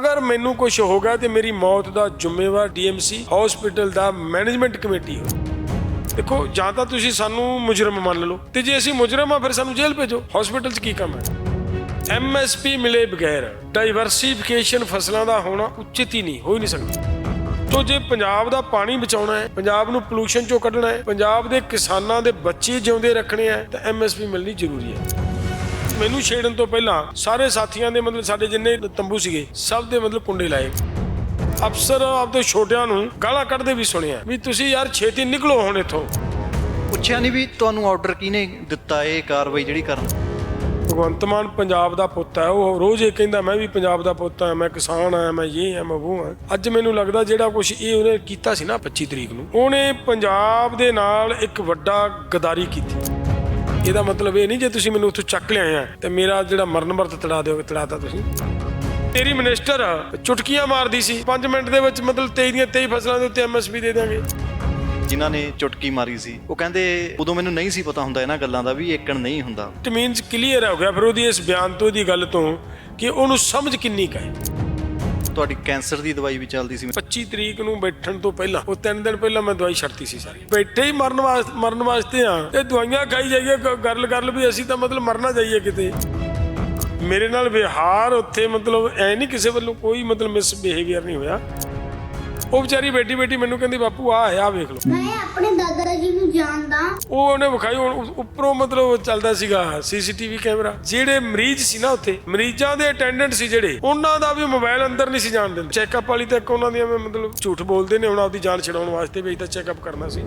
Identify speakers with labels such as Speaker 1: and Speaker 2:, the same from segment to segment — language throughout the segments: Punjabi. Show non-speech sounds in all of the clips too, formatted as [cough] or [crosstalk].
Speaker 1: ਅਗਰ ਮੈਨੂੰ ਕੁਝ ਹੋ ਗਿਆ ਤੇ ਮੇਰੀ ਮੌਤ ਦਾ ਜ਼ਿੰਮੇਵਾਰ ਡੀਐਮਸੀ ਹਸਪੀਟਲ ਦਾ ਮੈਨੇਜਮੈਂਟ ਕਮੇਟੀ ਹੈ। ਦੇਖੋ, ਜਾਂ ਤਾਂ ਤੁਸੀਂ ਸਾਨੂੰ ਮੁਜਰਮ ਮੰਨ ਲਓ ਤੇ ਜੇ ਅਸੀਂ ਮੁਜਰਮ ਆ, ਫਿਰ ਸਾਨੂੰ ਜੇਲ੍ਹ ਭੇਜੋ। ਹਸਪੀਟਲ 'ਚ ਕੀ ਕੰਮ ਹੈ? ਐਮਐਸਪੀ ਮਿਲੇ ਬਗੈਰ ਡਾਈਵਰਸੀਫਿਕੇਸ਼ਨ ਫਸਲਾਂ ਦਾ ਹੋਣਾ ਉਚਿਤ ਹੀ ਨਹੀਂ, ਹੋ ਹੀ ਨਹੀਂ ਸਕਦਾ। ਤੋ ਜੇ ਪੰਜਾਬ ਦਾ ਪਾਣੀ ਬਚਾਉਣਾ ਹੈ, ਪੰਜਾਬ ਨੂੰ ਪੋਲੂਸ਼ਨ ਚੋਂ ਕੱਢਣਾ ਹੈ, ਪੰਜਾਬ ਦੇ ਕਿਸਾਨਾਂ ਦੇ ਬੱਚੇ ਜਿਉਂਦੇ ਰੱਖਣੇ ਹੈ, ਤਾਂ ਐਮਐਸਪੀ ਮਿਲਣੀ ਜ਼ਰੂਰੀ ਹੈ। ਮੈਨੂੰ ਛੇੜਨ ਤੋਂ ਪਹਿਲਾਂ ਸਾਰੇ ਸਾਥੀਆਂ ਦੇ ਮਤਲਬ ਸਾਡੇ ਜਿੰਨੇ ਤੰਬੂ ਸੀਗੇ ਸਭ ਦੇ ਮਤਲਬ ਕੁੰਡੇ ਲਾਏ। ਅਫਸਰ ਆਪਦੇ ਛੋਟਿਆਂ ਨੂੰ ਗਾਲਾਂ ਕੱਢਦੇ ਵੀ ਸੁਣਿਆ ਵੀ ਤੁਸੀਂ ਯਾਰ ਛੇਤੀ ਨਿਕਲੋ ਹੁਣ ਇੱਥੋਂ।
Speaker 2: ਪੁੱਛਿਆ ਨਹੀਂ ਵੀ ਤੁਹਾਨੂੰ ਆਰਡਰ ਕਿਹਨੇ ਦਿੱਤਾ ਇਹ ਕਾਰਵਾਈ ਜਿਹੜੀ ਕਰਨ?
Speaker 1: ਭਗਵੰਤ ਮਾਨ ਪੰਜਾਬ ਦਾ ਪੁੱਤ ਹੈ ਉਹ ਰੋਜ਼ ਇਹ ਕਹਿੰਦਾ ਮੈਂ ਵੀ ਪੰਜਾਬ ਦਾ ਪੁੱਤ ਹਾਂ ਮੈਂ ਕਿਸਾਨ ਹਾਂ ਮੈਂ ਇਹ ਹਾਂ ਮੈਂ ਉਹ ਹਾਂ। ਅੱਜ ਮੈਨੂੰ ਲੱਗਦਾ ਜਿਹੜਾ ਕੁਝ ਇਹ ਉਹਨੇ ਕੀਤਾ ਸੀ ਨਾ 25 ਤਰੀਕ ਨੂੰ ਉਹਨੇ ਪੰਜਾਬ ਦੇ ਨਾਲ ਇੱਕ ਵੱਡਾ ਗਦਾਰੀ ਕੀਤੀ। ਇਹਦਾ ਮਤਲਬ ਇਹ ਨਹੀਂ ਜੇ ਤੁਸੀਂ ਮੈਨੂੰ ਉੱਥੋਂ ਚੱਕ ਲਿਆਏ ਆ ਤੇ ਮੇਰਾ ਜਿਹੜਾ ਮਰਨ ਮਰਤ ਤੜਾ ਦਿਓਗੇ ਤੜਾਤਾ ਤੁਸੀਂ। ਤੇਰੀ ਮਿਨਿਸਟਰ ਚੁਟਕੀਆਂ ਮਾਰਦੀ ਸੀ। 5 ਮਿੰਟ ਦੇ ਵਿੱਚ ਮਤਲਬ 23 ਦੀਆਂ 23 ਫਸਲਾਂ ਦੇ ਉੱਤੇ ਐਮਐਸਪੀ ਦੇ ਦਿਆਂਗੇ।
Speaker 2: ਜਿਨ੍ਹਾਂ ਨੇ ਚੁਟਕੀ ਮਾਰੀ ਸੀ ਉਹ ਕਹਿੰਦੇ ਉਦੋਂ ਮੈਨੂੰ ਨਹੀਂ ਸੀ ਪਤਾ ਹੁੰਦਾ ਇਹਨਾਂ ਗੱਲਾਂ ਦਾ ਵੀ ਏਕਣ ਨਹੀਂ ਹੁੰਦਾ।
Speaker 1: ਇਟ ਮੀਨਸ ਕਲੀਅਰ ਹੋ ਗਿਆ ਫਿਰ ਉਹਦੀ ਇਸ ਬਿਆਨ ਤੋਂ ਦੀ ਗੱਲ ਤੋਂ ਕਿ ਉਹਨੂੰ ਸਮਝ ਕਿੰਨੀ ਕੁ ਹੈ।
Speaker 2: ਤੁਹਾਡੀ ਕੈਂਸਰ ਦੀ ਦਵਾਈ ਵੀ ਚੱਲਦੀ ਸੀ।
Speaker 1: 25 ਤਰੀਕ ਨੂੰ ਬੈਠਣ ਤੋਂ ਪਹਿਲਾਂ, ਉਹ ਤਿੰਨ ਦਿਨ ਪਹਿਲਾਂ ਮੈਂ ਦਵਾਈ ਛੱਡਤੀ ਸੀ ਸਾਰੀ। ਬੈਠੇ ਹੀ ਮਰਨ ਵਾਸਤੇ ਮਰਨ ਵਾਸਤੇ ਆ। ਇਹ ਦਵਾਈਆਂ ਖਾਈ ਜਾਈਏ ਗੱਲ ਗੱਲ ਵੀ ਅਸੀਂ ਤਾਂ ਮਤਲਬ ਮਰਨਾ ਜਾਈਏ ਕਿਤੇ। ਮੇਰੇ ਨਾਲ ਵਿਹਾਰ ਉੱਥੇ ਮਤਲਬ ਐ ਨਹੀਂ ਕਿਸੇ ਵੱਲੋਂ ਕੋਈ ਮਤਲਬ ਮਿਸ ਬਿਹੇਵੀਅਰ ਨਹੀਂ ਹੋਇਆ। ਉਹ ਵਿਚਾਰੀ ਬੈਠੀ ਬੈਠੀ ਮੈਨੂੰ ਕਹਿੰਦੀ ਬਾਪੂ ਆ ਆ ਵੇਖ ਲਓ।
Speaker 3: ਮੈਂ ਆਪਣੇ ਦਾਦਾ ਜੀ ਨੂੰ ਜਾਣਦਾ।
Speaker 1: ਉਹ ਉਹਨੇ ਵਿਖਾਈ ਹੁਣ ਉੱਪਰੋਂ ਮਤਲਬ ਚੱਲਦਾ ਸੀਗਾ ਸੀਸੀਟੀਵੀ ਕੈਮਰਾ। ਜਿਹੜੇ ਮਰੀਜ਼ ਸੀ ਨਾ ਉੱਥੇ ਮਰੀਜ਼ਾਂ ਦੇ ਅਟੈਂਡੈਂਟ ਸੀ ਜਿਹੜੇ ਉਹਨਾਂ ਦਾ ਵੀ ਮੋਬਾਈਲ ਅੰਦਰ ਨਹੀਂ ਸੀ ਜਾਣ ਦਿੰਦੇ। ਚੈੱਕਅਪ ਵਾਲੀ ਤੱਕ ਉਹਨਾਂ ਦੀਆਂ ਮਤਲਬ ਝੂਠ ਬੋਲਦੇ ਨੇ ਹੁਣ ਆਪਦੀ ਜਾਨ ਛਡਾਉਣ ਵਾਸਤੇ ਵੀ ਤਾਂ ਚੈੱਕਅਪ ਕਰਨਾ ਸੀ।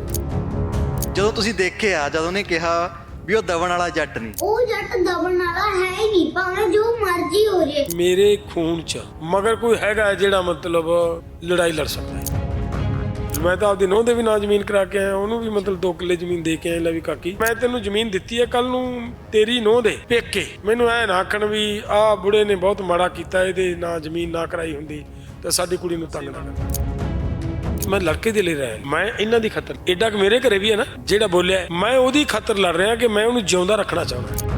Speaker 2: ਜਦੋਂ ਤੁਸੀਂ ਦੇਖਿਆ ਜਦੋਂ ਨੇ ਕਿਹਾ ਵੀ ਉਹ ਦਵਣ ਵਾਲਾ ਜੱਟ ਨਹੀਂ।
Speaker 3: ਉਹ ਜੱਟ ਦਬਣ ਵਾਲਾ ਹੈ ਹੀ ਨਹੀਂ ਭਾਵੇਂ ਜੋ ਮਰਜ਼ੀ ਹੋ ਜੇ।
Speaker 1: ਮੇਰੇ ਖੂਨ 'ਚ ਮਗਰ ਕੋਈ ਹੈਗਾ ਹੈ ਜਿਹੜਾ ਮਤਲਬ ਲੜਾਈ ਲੜ ਸਕਦਾ ਹੈ। ਮੈਂ ਤਾਂ ਆਪਦੀ ਨੋਹ ਦੇ ਵੀ ਨਾਂ ਜ਼ਮੀਨ ਕਰਾ ਕੇ ਆਇਆ ਉਹਨੂੰ ਵੀ ਮਤਲਬ 2 ਕਿੱਲੇ ਜ਼ਮੀਨ ਦੇ ਕੇ ਆਇਆ ਲੈ ਵੀ ਕਾਕੀ। ਮੈਂ ਤੈਨੂੰ ਜ਼ਮੀਨ ਦਿੱਤੀ ਹੈ ਕੱਲ ਨੂੰ ਤੇਰੀ ਨੋਹ ਦੇ ਪੇਕੇ। ਮੈਨੂੰ ਐ ਨਾ ਆਖਣ ਵੀ ਆਹ ਬੁੜੇ ਨੇ ਬਹੁਤ ਮਾੜਾ ਕੀਤਾ ਇਹਦੇ ਨਾਂ ਜ਼ਮੀਨ ਨਾ ਕਰਾਈ ਹੁੰਦੀ ਤਾਂ ਸਾਡੀ ਕੁੜੀ ਨੂੰ ਤੰਗ ਨਾ ਕਰਦਾ ਮੈਂ ਲੜਕੇ ਦੇ ਲਈ ਰਿਹਾ ਮੈਂ ਇਹਨਾਂ ਦੀ ਖਾਤਰ ਐਡਾ ਕਿ ਮੇਰੇ ਘਰੇ ਵੀ ਹੈ ਨਾ, ਜਿਹੜਾ ਬੋਲਿਆ ਮੈਂ ਉਹਦੀ ਖਾਤਰ ਲੜ ਰਿਹਾ ਕਿ ਮੈਂ ਉਹਨੂੰ ਜਿਉਂਦਾ ਰੱਖਣਾ ਚਾਹੁੰਦਾ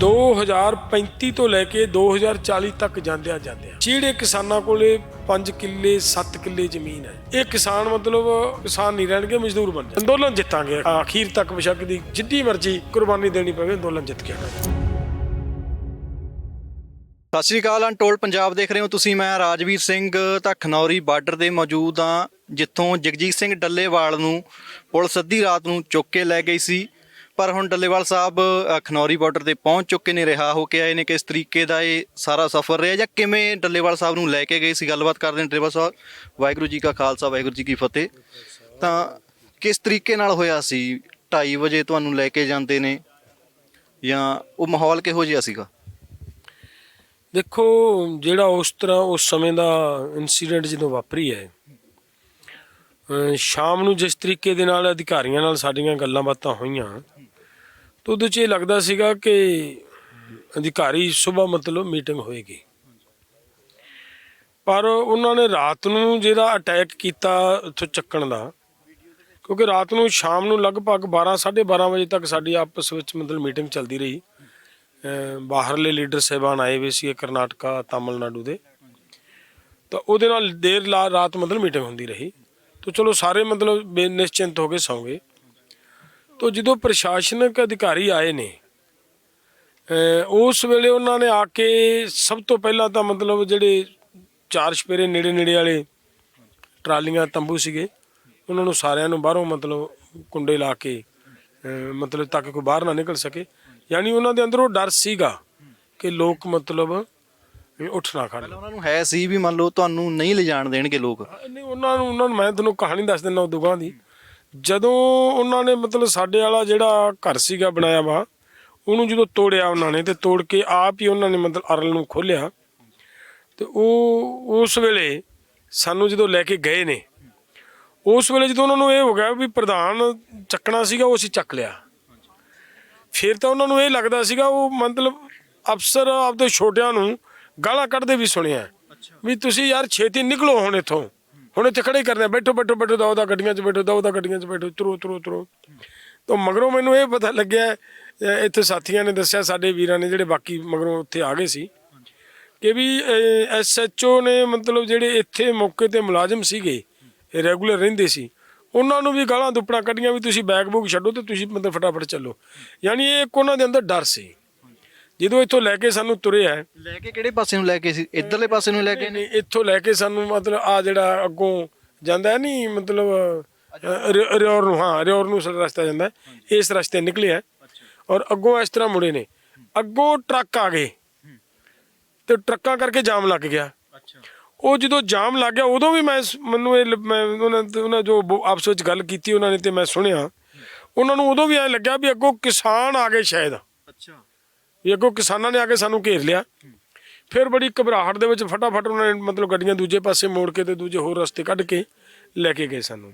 Speaker 1: 2035 ਤੋਂ ਲੈ ਕੇ 2040 ਤੱਕ ਜਾਂਦਿਆਂ ਜਾਂਦਿਆਂ, ਜਿਹੜੇ ਕਿਸਾਨਾਂ ਕੋਲੇ 5 ਕਿੱਲੇ 7 ਕਿੱਲੇ ਜ਼ਮੀਨ ਹੈ, ਇਹ ਕਿਸਾਨ ਮਤਲਬ ਕਿਸਾਨ ਨਹੀਂ ਰਹਿਣਗੇ, ਮਜ਼ਦੂਰ ਬਣ ਜਾਣਗੇ। ਅੰਦੋਲਨ ਜਿੱਤਾਂਗੇ ਆਖੀਰ ਤੱਕ ਬੇਸ਼ੱਕ ਦੀ ਜਿੱਡੀ ਮਰਜ਼ੀ ਕੁਰਬਾਨੀ ਦੇਣੀ ਪਵੇ, ਅੰਦੋਲਨ ਜਿੱਤ ਕੇ ਆਣਾ
Speaker 2: ਸਤਿ ਸ਼੍ਰੀ ਅਕਾਲ, ਅਨਟੋਲਡ ਪੰਜਾਬ ਦੇਖ ਰਹੇ ਹੋ ਤੁਸੀਂ, ਮੈਂ ਰਾਜਵੀਰ ਸਿੰਘ, ਤਾਂ ਖਨੌਰੀ ਬਾਰਡਰ ਦੇ ਮੌਜੂਦ ਹਾਂ, ਜਿੱਥੋਂ ਜਗਜੀਤ ਸਿੰਘ ਡੱਲੇਵਾਲ ਨੂੰ ਪੁਲਿਸ ਅੱਧੀ ਰਾਤ ਨੂੰ ਚੁੱਕ ਕੇ ਲੈ ਗਈ ਸੀ। ਪਰ ਹੁਣ ਡੱਲੇਵਾਲ ਸਾਹਿਬ ਖਨੌਰੀ ਬਾਰਡਰ ਤੇ ਪਹੁੰਚ ਚੁੱਕੇ ਨੇ, ਰਿਹਾ ਹੋ ਕੇ ਆਏ ਨੇ, ਕਿਸ ਤਰੀਕੇ ਦਾ ਇਹ ਸਾਰਾ ਸਫ਼ਰ ਰਿਹਾ ਜਾਂ ਕਿਵੇਂ ਡੱਲੇਵਾਲ ਸਾਹਿਬ ਨੂੰ ਲੈ ਕੇ ਗਏ ਸੀ? ਗੱਲਬਾਤ ਕਰਦੇ ਨੇ ਡੱਲੇਵਾਲ ਸਾਹਿਬ, ਵਾਹਿਗੁਰੂ ਜੀ ਕਾ ਖਾਲਸਾ, ਵਾਹਿਗੁਰੂ ਜੀ ਕੀ ਫਤਿਹ। ਤਾਂ ਕਿਸ ਤਰੀਕੇ ਨਾਲ ਹੋਇਆ ਸੀ? 2:30 ਵਜੇ ਤੁਹਾਨੂੰ ਲੈ ਕੇ ਜਾਂਦੇ ਨੇ ਜਾਂ ਉਹ ਮਾਹੌਲ ਕਿਹੋ ਜਿਹਾ ਸੀਗਾ?
Speaker 1: ਦੇਖੋ, ਜਿਹੜਾ ਉਸ ਤਰ੍ਹਾਂ ਉਸ ਸਮੇਂ ਦਾ ਇਨਸੀਡੈਂਟ ਜਦੋਂ ਵਾਪਰੀ ਹੈ ਸ਼ਾਮ ਨੂੰ ਜਿਸ ਤਰੀਕੇ ਦੇ ਨਾਲ ਅਧਿਕਾਰੀਆਂ ਨਾਲ ਸਾਡੀਆਂ ਗੱਲਾਂ ਬਾਤਾਂ ਹੋਈਆਂ, ਤਾਂ ਉਹਦੇ 'ਚ ਇਹ ਲੱਗਦਾ ਸੀਗਾ ਕਿ ਅਧਿਕਾਰੀ ਸਵੇਰ ਮਤਲਬ ਮੀਟਿੰਗ ਹੋਏਗੀ। ਪਰ ਉਹਨਾਂ ਨੇ ਰਾਤ ਨੂੰ ਜਿਹੜਾ ਅਟੈਕ ਕੀਤਾ ਉੱਥੋਂ ਚੱਕਣ ਦਾ, ਕਿਉਂਕਿ ਰਾਤ ਨੂੰ ਸ਼ਾਮ ਨੂੰ ਲਗਭਗ 12 12:30 ਵਜੇ ਤੱਕ ਸਾਡੀ ਆਪਸ ਵਿੱਚ ਮਤਲਬ ਮੀਟਿੰਗ ਚੱਲਦੀ ਰਹੀ। ਬਾਹਰਲੇ ਲੀਡਰ ਸਹਿਬਾਨ ਆਏ ਹੋਏ ਸੀ ਕਰਨਾਟਕਾ, ਤਾਮਿਲਨਾਡੂ ਦੇ। ਤਾਂ ਉਹਦੇ ਨਾਲ ਦੇਰ ਲਾ, ਰਾਤ ਮਤਲਬ ਮੀਟਿੰਗ ਹੁੰਦੀ ਰਹੀ। ਤਾਂ ਚਲੋ ਸਾਰੇ ਮਤਲਬ ਬੇਨਿਸ਼ਚਿੰਤ ਹੋ ਕੇ ਸੌਂ ਗਏ। ਤਾਂ ਜਦੋਂ ਪ੍ਰਸ਼ਾਸਨਿਕ ਅਧਿਕਾਰੀ ਆਏ ਨੇ ਉਸ ਵੇਲੇ ਉਹਨਾਂ ਨੇ ਆ ਕੇ ਸਭ ਤੋਂ ਪਹਿਲਾਂ ਤਾਂ ਮਤਲਬ ਜਿਹੜੇ ਚਾਰ ਛਪੇਰੇ ਨੇੜੇ ਨੇੜੇ ਵਾਲੇ ਟਰਾਲੀਆਂ, ਤੰਬੂ ਸੀਗੇ, ਉਹਨਾਂ ਨੂੰ ਸਾਰਿਆਂ ਨੂੰ ਬਾਹਰੋਂ ਮਤਲਬ ਕੁੰਡੇ ਲਾ ਕੇ ਮਤਲਬ ਤੱਕ ਕੋਈ ਬਾਹਰ ਨਾ ਨਿਕਲ ਸਕੇ। ਯਾਨੀ ਉਹਨਾਂ ਦੇ ਅੰਦਰ ਉਹ ਡਰ ਸੀਗਾ ਕਿ ਲੋਕ ਮਤਲਬ ਉੱਠ ਨਾ ਖੜਨ
Speaker 2: ਪਹਿਲਾਂ ਉਹਨਾਂ ਨੂੰ ਹੈ ਸੀ ਵੀ ਮੰਨ ਲਓ ਤੁਹਾਨੂੰ ਨਹੀਂ ਲਿਜਾਣ ਦੇਣਗੇ ਲੋਕ।
Speaker 1: ਨਹੀਂ ਉਹਨਾਂ ਨੂੰ ਉਹਨਾਂ ਨੂੰ ਮੈਂ ਤੁਹਾਨੂੰ ਕਹਾਣੀ ਦੱਸ ਦਿੰਦਾ ਉਹ ਦੁਗਾਂ ਦੀ ਜਦੋਂ ਉਹਨਾਂ ਨੇ ਮਤਲਬ ਸਾਡੇ ਵਾਲਾ ਜਿਹੜਾ ਘਰ ਸੀਗਾ ਬਣਾਇਆ ਵਾ ਉਹਨੂੰ ਜਦੋਂ ਤੋੜਿਆ ਉਹਨਾਂ ਨੇ ਤੇ ਤੋੜ ਕੇ ਆਪ ਹੀ ਉਹਨਾਂ ਨੇ ਮਤਲਬ ਅਰਲ ਨੂੰ ਖੋਲਿਆ ਤੇ ਉਹ ਉਸ ਵੇਲੇ ਸਾਨੂੰ ਜਦੋਂ ਲੈ ਕੇ ਗਏ ਨੇ ਉਸ ਵੇਲੇ ਜਦੋਂ ਉਹਨਾਂ ਨੂੰ ਇਹ ਹੋ ਗਿਆ ਵੀ ਪ੍ਰਧਾਨ ਚੱਕਣਾ ਸੀਗਾ ਉਹ ਅਸੀਂ ਚੱਕ ਲਿਆ। ਫਿਰ ਤਾਂ ਉਹਨਾਂ ਨੂੰ ਇਹ ਲੱਗਦਾ ਸੀਗਾ ਉਹ ਮਤਲਬ ਅਫਸਰ ਆਪਦੇ ਛੋਟਿਆਂ ਨੂੰ ਗਾਲਾਂ ਕੱਢਦੇ ਵੀ ਸੁਣਿਆ। ਵੀ ਤੁਸੀਂ ਯਾਰ ਛੇਤੀ ਨਿਕਲੋ ਹੁਣ ਇੱਥੋਂ। ਹੁਣ ਇੱਥੇ ਖੜੇ ਹੀ ਕਰਨਾ ਬੈਠੋ ਬੈਠੋ ਬੈਠੋ ਦੋ ਦਾ ਗੱਡੀਆਂ 'ਚ ਬੈਠੋ ਦੋ ਦਾ ਗੱਡੀਆਂ 'ਚ ਬੈਠੋ ਤੁਰੋ ਤੁਰੋ ਤੁਰੋ। ਤਾਂ ਮਗਰੋਂ ਮੈਨੂੰ ਇਹ ਪਤਾ ਲੱਗਿਆ ਇੱਥੇ ਸਾਥੀਆਂ ਨੇ ਦੱਸਿਆ ਸਾਡੇ ਵੀਰਾਂ ਨੇ ਜਿਹੜੇ ਬਾਕੀ ਮਗਰੋਂ ਉੱਥੇ ਆ ਗਏ ਸੀ ਕਿ ਵੀ ਐਸਐਚਓ ਨੇ ਮਤਲਬ ਜਿਹੜੇ ਇੱਥੇ ਮੌਕੇ ਤੇ ਮੁਲਾਜ਼ਮ ਸੀਗੇ ਰੈਗੂਲਰ ਰਹਿੰਦੇ ਸੀ ਉਹਨਾਂ ਨੂੰ ਵੀ ਗਾਲਾਂ ਦੁੱਪਣਾ ਕੱਢੀਆਂ ਵੀ ਤੁਸੀਂ ਬੈਗ ਬੁੱਕ ਛੱਡੋ ਤੇ ਤੁਸੀਂ ਮਤਲਬ ਫਟਾਫਟ ਚੱਲੋ। ਯਾਨੀ ਇਹ ਇੱਕ ਉਹਨਾਂ ਦੇ ਅੰਦਰ ਡਰ ਸੀ। ਜਦੋਂ ਇੱਥੋਂ ਲੈ ਕੇ ਸਾਨੂੰ ਤੁਰਿਆ
Speaker 2: ਲੈ ਕੇ ਕਿਹੜੇ ਪਾਸੇ ਨੂੰ ਲੈ ਕੇ ਸੀ? ਇਧਰਲੇ ਪਾਸੇ ਨੂੰ ਲੈ ਕੇ
Speaker 1: ਨਹੀਂ ਇੱਥੋਂ ਲੈ ਕੇ ਸਾਨੂੰ ਮਤਲਬ ਆ ਜਿਹੜਾ ਅੱਗੋਂ ਜਾਂਦਾ ਨਹੀਂ ਮਤਲਬ ਰਿਓਰ ਨੂੰ ਹਾਂ ਰਿਓਰ ਨੂੰ ਸਾਡਾ ਰਸਤਾ ਜਾਂਦਾ। ਇਸ ਰਸਤੇ ਨਿਕਲਿਆ ਔਰ ਅੱਗੋਂ ਇਸ ਤਰ੍ਹਾਂ ਮੁੜੇ ਨੇ। ਅੱਗੋਂ ਟਰੱਕ ਆ ਗਏ। ਤੇ ਟਰੱਕਾਂ ਕਰਕੇ ਜਾਮ ਲੱਗ ਗਿਆ।
Speaker 2: ਅੱਛਾ।
Speaker 1: ਉਹ ਜਦੋਂ ਜਾਮ ਲੱਗ ਗਿਆ ਉਦੋਂ ਵੀ ਮੈਂ ਮੈਨੂੰ ਇਹ ਮੈਂ ਉਹਨਾਂ ਉਹਨਾਂ ਜੋ ਆਪਸ ਵਿੱਚ ਗੱਲ ਕੀਤੀ ਉਹਨਾਂ ਨੇ ਤੇ ਮੈਂ ਸੁਣਿਆ। ਉਹਨਾਂ ਨੂੰ ਉਦੋਂ ਵੀ ਐ ਲੱਗਿਆ ਵੀ ਅੱਗੋਂ ਕਿਸਾਨ ਆ ਗਏ ਸ਼ਾਇਦ।
Speaker 2: ਅੱਛਾ।
Speaker 1: ਵੀ ਅੱਗੋਂ ਕਿਸਾਨਾਂ ਨੇ ਆ ਕੇ ਸਾਨੂੰ ਘੇਰ ਲਿਆ। ਫਿਰ ਬੜੀ ਘਬਰਾਹਟ ਦੇ ਵਿੱਚ ਫਟਾਫਟ ਉਹਨਾਂ ਨੇ ਮਤਲਬ ਗੱਡੀਆਂ ਦੂਜੇ ਪਾਸੇ ਮੋੜ ਕੇ ਤੇ ਦੂਜੇ ਹੋਰ ਰਸਤੇ ਕੱਢ ਕੇ ਲੈ ਕੇ ਗਏ ਸਾਨੂੰ।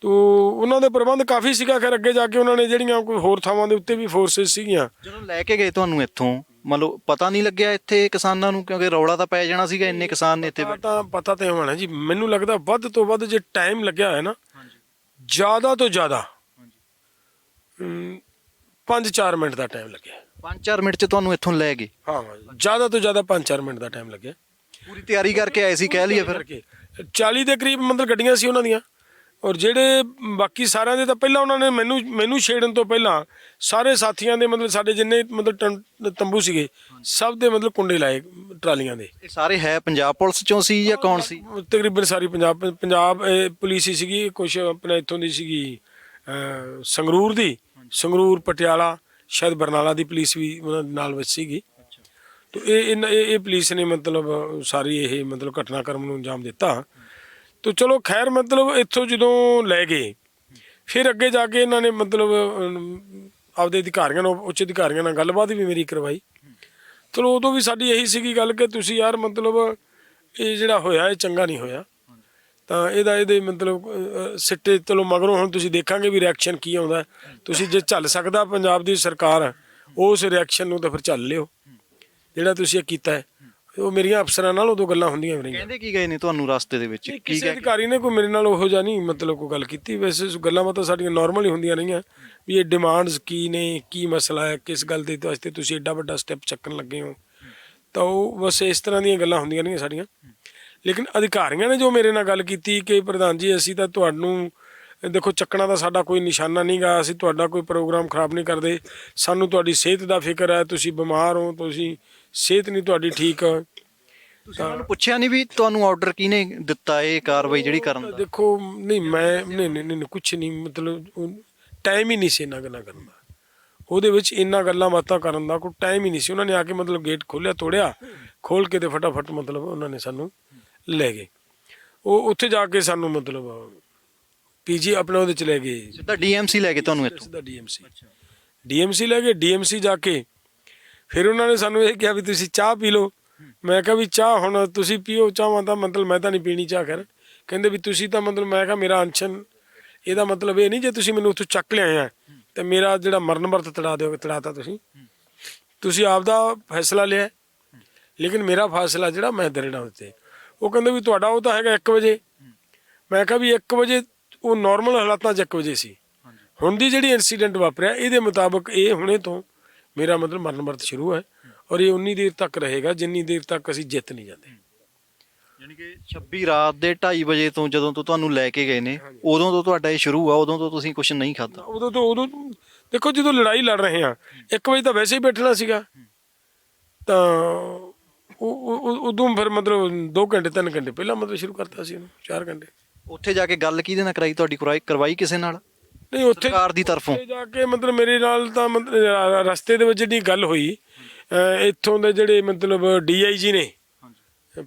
Speaker 1: ਤੋ ਉਹਨਾਂ ਦੇ ਪ੍ਰਬੰਧ ਕਾਫੀ ਸੀਗਾ। ਖੈਰ ਅੱਗੇ ਜਾ ਕੇ ਉਹਨਾਂ ਨੇ ਜਿਹੜੀਆਂ ਕੋਈ ਹੋਰ ਥਾਵਾਂ ਦੇ ਉੱਤੇ ਵੀ ਫੋਰਸਸ ਸੀਗੀਆਂ।
Speaker 2: ਜਦੋਂ ਲੈ ਕੇ ਗਏ ਤੁਹਾਨੂੰ ਇੱਥੋਂ ਮੰਨ ਲਓ ਪਤਾ ਨਹੀਂ ਲੱਗਿਆ ਇੱਥੇ ਕਿਸਾਨਾਂ ਨੂੰ ਕਿਉਂਕਿ ਰੌਲਾ ਤਾਂ ਪੈ ਜਾਣਾ ਸੀਗਾ ਇੰਨੇ ਕਿਸਾਨ ਨੇ ਇੱਥੇ
Speaker 1: ਪਤਾ ਤਾਂ ਪਤਾ ਤੇ ਹੋਣਾ ਜੀ। ਮੈਨੂੰ ਲੱਗਦਾ ਵੱਧ ਤੋਂ ਵੱਧ ਜੇ ਟਾਈਮ ਲੱਗਿਆ ਹੈ ਨਾ ਜ਼ਿਆਦਾ ਤੋਂ ਜ਼ਿਆਦਾ 5-4 ਮਿੰਟ ਦਾ ਟਾਈਮ ਲੱਗਿਆ।
Speaker 2: 5-4 ਮਿੰਟ 'ਚ ਤੁਹਾਨੂੰ ਇੱਥੋਂ ਲੈ ਗਏ?
Speaker 1: ਹਾਂ ਜ਼ਿਆਦਾ ਤੋਂ ਜ਼ਿਆਦਾ 5-4 ਮਿੰਟ ਦਾ ਟਾਈਮ ਲੱਗਿਆ।
Speaker 2: ਪੂਰੀ ਤਿਆਰੀ ਕਰਕੇ ਆਏ ਸੀ ਕਹਿ ਲਈਏ ਫਿਰ।
Speaker 1: ਕਰਕੇ 40 ਦੇ ਕਰੀਬ ਮਤਲਬ ਗੱਡੀਆਂ ਸੀ ਉਹਨਾਂ ਦੀਆਂ। ਔਰ ਜਿਹੜੇ ਬਾਕੀ ਸਾਰਿਆਂ ਦੇ ਤਾਂ ਪਹਿਲਾਂ ਉਹਨਾਂ ਨੇ ਮੈਨੂੰ ਮੈਨੂੰ ਛੇੜਨ ਤੋਂ ਪਹਿਲਾਂ ਸਾਰੇ ਸਾਥੀਆਂ ਦੇ ਮਤਲਬ ਸਾਡੇ ਜਿੰਨੇ ਮਤਲਬ ਟੰ- ਤੰਬੂ ਸੀਗੇ ਸਭ ਦੇ ਮਤਲਬ ਕੁੰਡੇ ਲਾਏ ਟਰਾਲੀਆਂ ਦੇ।
Speaker 2: ਇਹ ਸਾਰੇ ਹੈ ਪੰਜਾਬ ਪੁਲਿਸ ਚੋਂ ਸੀ ਜਾਂ ਕੌਣ ਸੀ?
Speaker 1: ਤਕਰੀਬਨ ਸਾਰੀ ਪੰਜਾਬ ਪੰਜਾਬ ਇਹ ਪੁਲਿਸ ਹੀ ਸੀਗੀ ਕੁਝ ਆਪਣੇ ਇੱਥੋਂ ਦੀ ਸੀਗੀ ਅਹ, ਸੰਗਰੂਰ ਦੀ ਸੰਗਰੂਰ ਪਟਿਆਲਾ ਸ਼ਾਇਦ ਬਰਨਾਲਾ ਦੀ ਪੁਲਿਸ ਵੀ ਉਹਨਾਂ ਦੇ ਨਾਲ ਵਿੱਚ ਸੀਗੀ। ਤੋ ਇਹ ਇਹਨਾਂ- ਇਹ ਇਹ ਪੁਲਿਸ ਨੇ ਮਤਲਬ ਸਾਰੀ ਇਹ ਮਤਲਬ ਘਟਨਾਕ੍ਰਮ ਨੂੰ ਅੰਜਾਮ ਦਿੱਤਾ। ਤੋ ਚਲੋ ਖੈਰ ਮਤਲਬ ਇੱਥੋਂ ਜਦੋਂ ਲੈ ਗਏ, ਫਿਰ ਅੱਗੇ ਜਾ ਕੇ ਇਹਨਾਂ ਨੇ ਮਤਲਬ ਆਪਦੇ ਅਧਿਕਾਰੀਆਂ ਨਾਲ, ਉੱਚ ਅਧਿਕਾਰੀਆਂ ਨਾਲ ਗੱਲਬਾਤ ਵੀ ਮੇਰੀ ਕਰਵਾਈ। ਚਲੋ ਉਦੋਂ ਵੀ ਸਾਡੀ ਇਹੀ ਸੀਗੀ ਗੱਲ ਕਿ ਤੁਸੀਂ ਯਾਰ ਮਤਲਬ ਇਹ ਜਿਹੜਾ ਹੋਇਆ, ਇਹ ਚੰਗਾ ਨਹੀਂ ਹੋਇਆ। ਤਾਂ ਇਹਦਾ ਇਹਦੇ ਮਤਲਬ ਸਿੱਟੇ ਚਲੋ ਮਗਰੋਂ ਹੁਣ ਤੁਸੀਂ ਦੇਖਾਂਗੇ ਵੀ ਰਿਐਕਸ਼ਨ ਕੀ ਆਉਂਦਾ। ਤੁਸੀਂ ਜੇ ਝੱਲ ਸਕਦਾ ਪੰਜਾਬ ਦੀ ਸਰਕਾਰ, ਉਸ ਰਿਐਕਸ਼ਨ ਨੂੰ ਤਾਂ ਫਿਰ ਝੱਲ ਲਿਓ। ਜਿਹੜਾ ਤੁਸੀਂ ਇਹ ਕੀਤਾ ਹੈ। ਉਹ ਮੇਰੀਆਂ ਅਫਸਰਾਂ ਨਾਲ ਉਦੋਂ ਗੱਲਾਂ ਹੁੰਦੀਆਂ ਰਹੀਆਂ।
Speaker 2: ਕਹਿੰਦੇ ਕੀ ਗਏ ਨੇ ਤੁਹਾਨੂੰ ਰਸਤੇ ਦੇ ਵਿੱਚ?
Speaker 1: ਨਹੀਂ,
Speaker 2: ਕੀ
Speaker 1: ਕਿਸੇ
Speaker 2: ਕਹਿ
Speaker 1: ਅਧਿਕਾਰੀ ਨੇ ਕੋਈ ਮੇਰੇ ਨਾਲ ਉਹੋ ਜਿਹਾ ਨਹੀਂ ਮਤਲਬ ਕੋਈ ਗੱਲ ਕੀਤੀ। ਵੈਸੇ ਸੋ ਗੱਲਾਂ ਬਾਤਾਂ ਸਾਡੀਆਂ ਨਾਰਮਲ ਹੀ ਹੁੰਦੀਆਂ ਰਹੀਆਂ ਵੀ ਇਹ ਡਿਮਾਂਡਸ ਕੀ ਨੇ ਕੀ ਮਸਲਾ ਹੈ ਕਿਸ ਗੱਲ ਦੇ ਵਾਸਤੇ ਤੁਸੀਂ ਐਡਾ ਵੱਡਾ ਸਟੈਪ ਚੱਕਣ ਲੱਗੇ ਹੋ। ਤਾਂ ਉਹ ਬਸ ਇਸ ਤਰ੍ਹਾਂ ਦੀਆਂ ਗੱਲਾਂ ਹੁੰਦੀਆਂ ਰਹੀਆਂ ਸਾਡੀਆਂ। ਲੇਕਿਨ ਅਧਿਕਾਰੀਆਂ ਨੇ ਜੋ ਮੇਰੇ ਨਾਲ ਗੱਲ ਕੀਤੀ ਕਿ ਪ੍ਰਧਾਨ ਜੀ ਅਸੀਂ ਤਾਂ ਤੁਹਾਨੂੰ ਦੇਖੋ ਚੱਕਣਾ ਦਾ ਸਾਡਾ ਕੋਈ ਨਿਸ਼ਾਨਾ ਨਹੀਂਗਾ ਅਸੀਂ ਤੁਹਾਡਾ ਕੋਈ ਪ੍ਰੋਗਰਾਮ ਖਰਾਬ ਨਹੀਂ ਕਰਦੇ। ਸਾਨੂੰ ਤੁਹਾਡੀ ਸਿਹਤ ਦਾ ਫਿਕਰ ਹੈ ਤੁਸੀਂ ਬਿਮਾਰ ਹੋ ਤੁਸੀਂ ਸਿਹਤ ਨਹੀਂ ਤੁਹਾਡੀ ਠੀਕ
Speaker 2: ਤੁਸੀਂ ਉਹਨਾਂ ਨੂੰ ਪੁੱਛਿਆ ਨਹੀਂ ਵੀ ਤੁਹਾਨੂੰ ਆਰਡਰ ਕਿਹਨੇ ਦਿੱਤਾ ਇਹ ਕਾਰਵਾਈ ਜਿਹੜੀ ਕਰਨ ਦਾ?
Speaker 1: ਦੇਖੋ ਨਹੀਂ ਮੈਂ ਨਹੀਂ ਨਹੀਂ ਨਹੀਂ ਕੁਝ ਨਹੀਂ ਮਤਲਬ ਟਾਈਮ ਹੀ ਨਹੀਂ ਸੀ ਇਹਨਾਂ ਗੱਲਾਂ ਕਰਨ ਦਾ। ਉਹਦੇ ਵਿੱਚ ਇੰਨਾ ਗੱਲਾਂ ਬਾਤਾਂ ਕਰਨ ਦਾ ਕੋਈ ਟਾਈਮ ਹੀ ਨਹੀਂ ਸੀ। ਉਹਨਾਂ ਨੇ ਆ ਕੇ ਮਤਲਬ ਗੇਟ ਖੋਲਿਆ ਤੋੜਿਆ ਖੋਲ ਕੇ ਤੇ ਫਟਾਫਟ ਮਤਲਬ ਉਹਨਾਂ ਨੇ ਸਾਨੂੰ ਲੈ ਗਏ। ਉਹ ਉੱਥੇ ਜਾ ਕੇ ਸਾਨੂੰ ਮਤਲਬ ਪੀਜੀ ਆਪਣੇ ਉਹਦੇ ਚ ਲੈ ਗਏ।
Speaker 2: ਸਿੱਧਾ ਡੀਐਮਸੀ ਲੈ ਕੇ ਤੁਹਾਨੂੰ ਇੱਥੋਂ?
Speaker 1: ਸਿੱਧਾ ਡੀਐਮਸੀ ਡੀਐਮਸੀ ਲੈ ਗਏ ਡੀਐਮਸੀ ਜਾ ਕੇ ਫਿਰ ਉਹਨਾਂ ਨੇ ਸਾਨੂੰ ਇਹ ਕਿਹਾ ਵੀ ਤੁਸੀਂ ਚਾਹ ਪੀ ਲਓ। ਮੈਂ ਕਿਹਾ ਵੀ ਚਾਹ ਹੁਣ ਤੁਸੀਂ ਪੀਓ ਚਾਹਾਂ ਤਾਂ ਮਤਲਬ ਮੈਂ ਤਾਂ ਨਹੀਂ ਪੀਣੀ ਚਾਹ ਕਰ ਕਹਿੰਦੇ ਵੀ ਤੁਸੀਂ ਤਾਂ ਮਤਲਬ ਮੈਂ ਕਿਹਾ ਮੇਰਾ ਅਨਸ਼ਨ ਇਹਦਾ ਮਤਲਬ ਇਹ ਨਹੀਂ ਜੇ ਤੁਸੀਂ ਮੈਨੂੰ ਉੱਥੋਂ ਚੱਕ ਲਿਆਏ ਆ ਤੇ ਮੇਰਾ ਜਿਹੜਾ ਮਰਨ ਵਰਤ ਤੜਾ ਦਿਓਗੇ ਤੜਾਤਾ ਤੁਸੀਂ। ਤੁਸੀਂ ਆਪ ਦਾ ਫੈਸਲਾ ਲਿਆ। ਲੇਕਿਨ ਮੇਰਾ ਫੈਸਲਾ ਜਿਹੜਾ ਮੈਂ ਦੇਣਾ ਉੱਤੇ ਉਹ ਕਹਿੰਦੇ ਵੀ ਤੁਹਾਡਾ ਉਹ ਤਾਂ ਹੈਗਾ 1 ਵਜੇ। ਮੈਂ ਕਿਹਾ ਵੀ 1 ਵਜੇ ਉਹ ਨਾਰਮਲ ਹਾਲਾਤਾਂ 'ਚ 1 ਵਜੇ ਸੀ। ਹੁਣ ਦੀ ਜਿਹੜੀ ਇਨਸੀਡੈਂਟ ਵਾਪਰਿਆ ਇਹਦੇ ਮੁਤਾਬਕ ਇਹ ਹੁਣੇ ਤੋਂ ਮੇਰਾ ਮਤਲਬ ਮਰਨ ਵਰਤ ਸ਼ੁਰੂ ਹੈ ਔਰ ਇਹ ਉਨੀ ਦੇਰ ਤੱਕ ਰਹੇਗਾ ਜਿੰਨੀ ਦੇਰ ਤੱਕ ਅਸੀਂ ਜਿੱਤ ਨਹੀਂ ਜਾਂਦੇ।
Speaker 2: ਯਾਨੀ ਕਿ 26 ਰਾਤ ਦੇ 2:30 ਵਜੇ ਤੋਂ ਜਦੋਂ ਤੋਂ ਤੁਹਾਨੂੰ ਲੈ ਕੇ ਗਏ ਨੇ ਉਦੋਂ ਤੋਂ ਤੁਹਾਡਾ ਇਹ ਸ਼ੁਰੂ ਆ ਉਦੋਂ ਤੋਂ ਤੁਸੀਂ ਕੁਝ ਨਹੀਂ ਖਾਧਾ?
Speaker 1: ਉਦੋਂ ਤੋਂ ਉਦੋਂ ਦੇਖੋ ਜਦੋਂ ਲੜਾਈ ਲੜ ਰਹੇ ਆ 1 ਵਜੇ ਤਾਂ ਵੈਸੇ ਹੀ ਬੈਠਣਾ ਸੀਗਾ। ਤਾਂ ਉਹ- ਉਦੋਂ ਫਿਰ ਮਤਲਬ 2 ਘੰਟੇ 3 ਘੰਟੇ ਪਹਿਲਾਂ ਮਤਲਬ ਸ਼ੁਰੂ ਕਰਤਾ ਸੀ ਇਹਨੂੰ 4 ਘੰਟੇ।
Speaker 2: ਉੱਥੇ ਜਾ ਕੇ ਗੱਲ ਕਿਹਦੇ ਨਾਲ ਕਰਾਈ ਤੁਹਾਡੀ ਕਰਵਾਈ ਕਿਸੇ ਨਾਲ?
Speaker 1: ਨਹੀਂ ਉੱਥੇ
Speaker 2: ਸਰਕਾਰ ਦੀ ਤਰਫੋਂ।
Speaker 1: ਉੱਥੇ ਜਾ ਕੇ ਮਤਲਬ ਮੇਰੇ ਨਾਲ ਤਾਂ ਮਤਲਬ ਰ- ਰਸਤੇ ਦੇ ਵਿੱਚ ਜਿਹੜੀ ਗੱਲ ਹੋਈ ਅਹ ਇੱਥੋਂ ਦੇ ਜਿਹੜੇ ਮਤਲਬ ਡੀਆਈਜੀ ਨੇ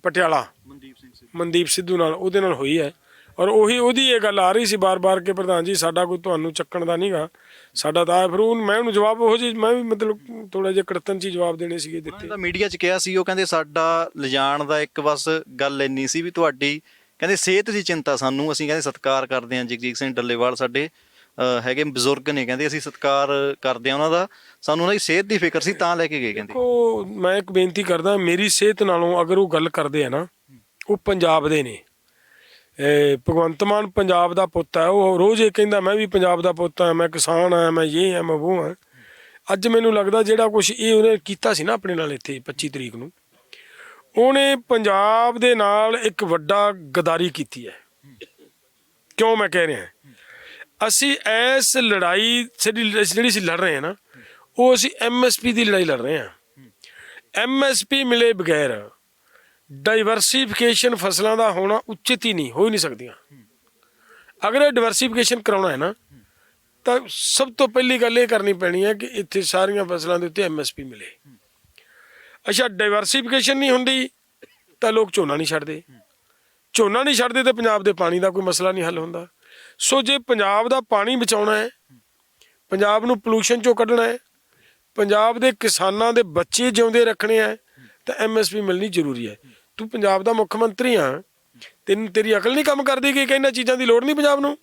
Speaker 1: ਪਟਿਆਲਾ
Speaker 2: ਮਨਦੀਪ ਸਿੰਘ ਸੀ
Speaker 1: ਮਨਦੀਪ ਸਿੱਧੂ ਨਾਲ ਉਹਦੇ ਨਾਲ ਹੋਈ ਹੈ। ਔਰ ਉਹੀ ਉਹਦੀ ਇਹ ਗੱਲ ਆ ਰਹੀ ਸੀ ਬਾਰ-ਬਾਰ ਕਿ ਪ੍ਰਧਾਨ ਜੀ ਸਾਡਾ ਕੋਈ ਤੁਹਾਨੂੰ ਚੱਕਣ ਦਾ ਨਹੀਂਗਾ ਸਾਡਾ ਤਾਂ। ਫਿਰ ਉਹ ਮੈਂ ਉਹਨੂੰ ਜਵਾਬ ਉਹ ਜੀ ਮੈਂ ਵੀ ਮਤਲਬ ਥੋੜਾ ਜਿਹਾ ਕੜਤਨ ਚ ਹੀ ਜਵਾਬ ਦੇਣੇ ਸੀਗੇ ਦਿੱਤੇ।
Speaker 2: ਤਾਂ ਮੀਡੀਆ 'ਚ ਕਿਹਾ ਸੀ ਉਹ ਕਹਿੰਦੇ ਸਾਡਾ ਲਿਜਾਣ ਦਾ ਇੱਕ ਬਸ ਗੱਲ ਇੰਨੀ ਸੀ ਵੀ ਤੁਹਾਡੀ ਕਹਿੰਦੇ ਸਿਹਤ ਦੀ ਚਿੰਤਾ ਸਾਨੂੰ ਅਸੀਂ ਕਹਿੰਦੇ ਸਤਿਕਾਰ ਕਰਦੇ ਹਾਂ ਜਗਜੀਤ ਸਿੰਘ ਡੱਲੇਵਾਲ ਸਾਡੇ ਹੈਗੇ ਬਜ਼ੁਰਗ ਨੇ, ਕਹਿੰਦੇ ਅਸੀਂ ਸਤਿਕਾਰ ਕਰਦੇ ਹਾਂ ਉਹਨਾਂ ਦਾ। ਸਾਨੂੰ ਉਹਨਾਂ ਦੀ ਸਿਹਤ ਦੀ ਫਿਕਰ ਸੀ, ਤਾਂ ਲੈ ਕੇ ਗਏ, ਕਹਿੰਦੇ।
Speaker 1: ਦੇਖੋ, ਮੈਂ ਇੱਕ ਬੇਨਤੀ ਕਰਦਾ, ਮੇਰੀ ਸਿਹਤ ਨਾਲੋਂ ਅਗਰ ਉਹ ਗੱਲ ਕਰਦੇ ਆ ਨਾ, ਉਹ ਪੰਜਾਬ ਦੇ ਨੇ। ਭਗਵੰਤ ਮਾਨ ਪੰਜਾਬ ਦਾ ਪੁੱਤ ਹੈ ਉਹ ਰੋਜ਼ ਇਹ ਕਹਿੰਦਾ, ਮੈਂ ਵੀ ਪੰਜਾਬ ਦਾ ਪੁੱਤ ਹਾਂ ਮੈਂ ਕਿਸਾਨ ਹਾਂ ਮੈਂ ਇਹ ਹਾਂ ਮੈਂ ਉਹ ਹਾਂ ਅੱਜ ਮੈਨੂੰ ਲੱਗਦਾ ਜਿਹੜਾ ਕੁਝ ਇਹ ਉਹਨੇ ਕੀਤਾ ਸੀ ਨਾ ਆਪਣੇ ਨਾਲ ਇੱਥੇ 25 ਤਰੀਕ ਨੂੰ, ਉਹਨੇ ਪੰਜਾਬ ਦੇ ਨਾਲ ਇੱਕ ਵੱਡਾ ਗਦਾਰੀ ਕੀਤੀ ਹੈ। ਕਿਉਂ ਮੈਂ ਕਹਿ ਰਿਹਾ? ਅਸੀਂ ਇਸ ਲੜਾਈ ਜਿਹੜੀ ਜਿਹੜੀ ਅਸੀਂ ਲੜ ਰਹੇ ਹਾਂ ਨਾ, ਉਹ ਅਸੀਂ ਐਮਐਸਪੀ ਦੀ ਲੜਾਈ ਲੜ ਰਹੇ ਹਾਂ। ਐਮਐਸਪੀ ਮਿਲੇ ਬਗੈਰ ਡਾਈਵਰਸਿਫਿਕੇਸ਼ਨ ਫਸਲਾਂ ਦਾ ਹੋਣਾ ਉਚਿਤ ਹੀ ਨਹੀਂ, ਹੋ ਹੀ ਨਹੀਂ ਸਕਦੀਆਂ। ਅਗਰ ਇਹ ਡਾਈਵਰਸਿਫਿਕੇਸ਼ਨ ਕਰਾਉਣਾ ਹੈ ਨਾ, ਤਾਂ ਸਭ ਤੋਂ ਪਹਿਲੀ ਗੱਲ ਇਹ ਕਰਨੀ ਪੈਣੀ ਹੈ ਕਿ ਇੱਥੇ ਸਾਰੀਆਂ ਫਸਲਾਂ ਦੇ ਉੱਤੇ ਐਮਐਸਪੀ ਮਿਲੇ। ਅੱਛਾ ਡਾਈਵਰਸਿਫਿਕੇਸ਼ਨ ਨਹੀਂ ਹੁੰਦੀ, ਤਾਂ ਲੋਕ ਝੋਨਾ ਨਹੀਂ ਛੱਡਦੇ। ਝੋਨਾ ਨਹੀਂ ਛੱਡਦੇ ਤਾਂ ਪੰਜਾਬ ਦੇ ਪਾਣੀ ਦਾ ਕੋਈ ਮਸਲਾ ਨਹੀਂ ਹੱਲ ਹੁੰਦਾ। ਸੋ ਜੇ ਪੰਜਾਬ ਦਾ ਪਾਣੀ ਬਚਾਉਣਾ ਹੈ ਪੰਜਾਬ ਨੂੰ ਪੋਲੂਸ਼ਨ ਚੋਂ ਕੱਢਣਾ ਹੈ ਪੰਜਾਬ ਦੇ ਕਿਸਾਨਾਂ ਦੇ ਬੱਚੇ ਜਿਉਂਦੇ ਰੱਖਣੇ ਆ ਤਾਂ ਐਮਐਸਪੀ ਮਿਲਣੀ ਜ਼ਰੂਰੀ ਹੈ। ਤੂੰ ਪੰਜਾਬ ਦਾ ਮੁੱਖ ਮੰਤਰੀ ਆ ਤੈਨੂੰ ਤੇਰੀ ਅਕਲ ਨਹੀਂ ਕੰਮ ਕਰਦੀ ਕਿ ਇਹਨਾਂ ਚੀਜ਼ਾਂ ਦੀ ਲੋੜ ਨਹੀਂ ਪੰਜਾਬ ਨੂੰ?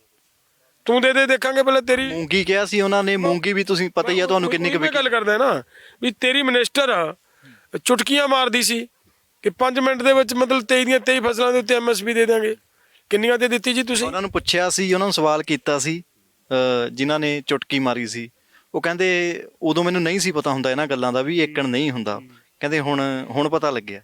Speaker 1: ਤੂੰ ਦੇ ਦੇ ਦੇਖਾਂਗੇ ਪਹਿਲਾਂ ਤੇਰੀ।
Speaker 2: ਮੂੰਗੀ ਕਿਹਾ ਸੀ ਉਹਨਾਂ ਨੇ ਮੂੰਗੀ ਵੀ ਤੁਸੀਂ ਪਤਾ ਹੀ ਆ ਤੁਹਾਨੂੰ ਕਿੰਨੀ ਕੁ
Speaker 1: ਗੱਲ ਕਰਦਾ ਨਾ ਵੀ ਤੇਰੀ ਮਿਨਿਸਟਰ ਚੁਟਕੀਆਂ ਮਾਰਦੀ ਸੀ ਕਿ 5 ਮਿੰਟ ਦੇ ਵਿੱਚ ਮਤਲਬ 23 ਦੀਆਂ 23 ਫਸਲਾਂ ਦੇ ਉੱਤੇ ਐਮਐਸਪੀ ਦੇ ਦਾਂਗੇ ਕਿੰਨੀਆਂ ਤੇ ਦਿੱਤੀ ਜੀ ਤੁਸੀਂ?
Speaker 2: ਉਹਨਾਂ ਨੂੰ ਪੁੱਛਿਆ ਸੀ ਉਹਨਾਂ ਨੂੰ ਸਵਾਲ ਕੀਤਾ ਸੀ ਜਿਨ੍ਹਾਂ ਨੇ ਚੁਟਕੀ ਮਾਰੀ ਸੀ। ਉਹ ਕਹਿੰਦੇ ਉਦੋਂ ਮੈਨੂੰ ਨਹੀਂ ਸੀ ਪਤਾ ਹੁੰਦਾ ਇਹਨਾਂ ਗੱਲਾਂ ਦਾ ਵੀ ਏਕਣ ਨਹੀਂ ਹੁੰਦਾ। ਕਹਿੰਦੇ ਹੁਣ ਹੁਣ ਪਤਾ ਲੱਗਿਆ।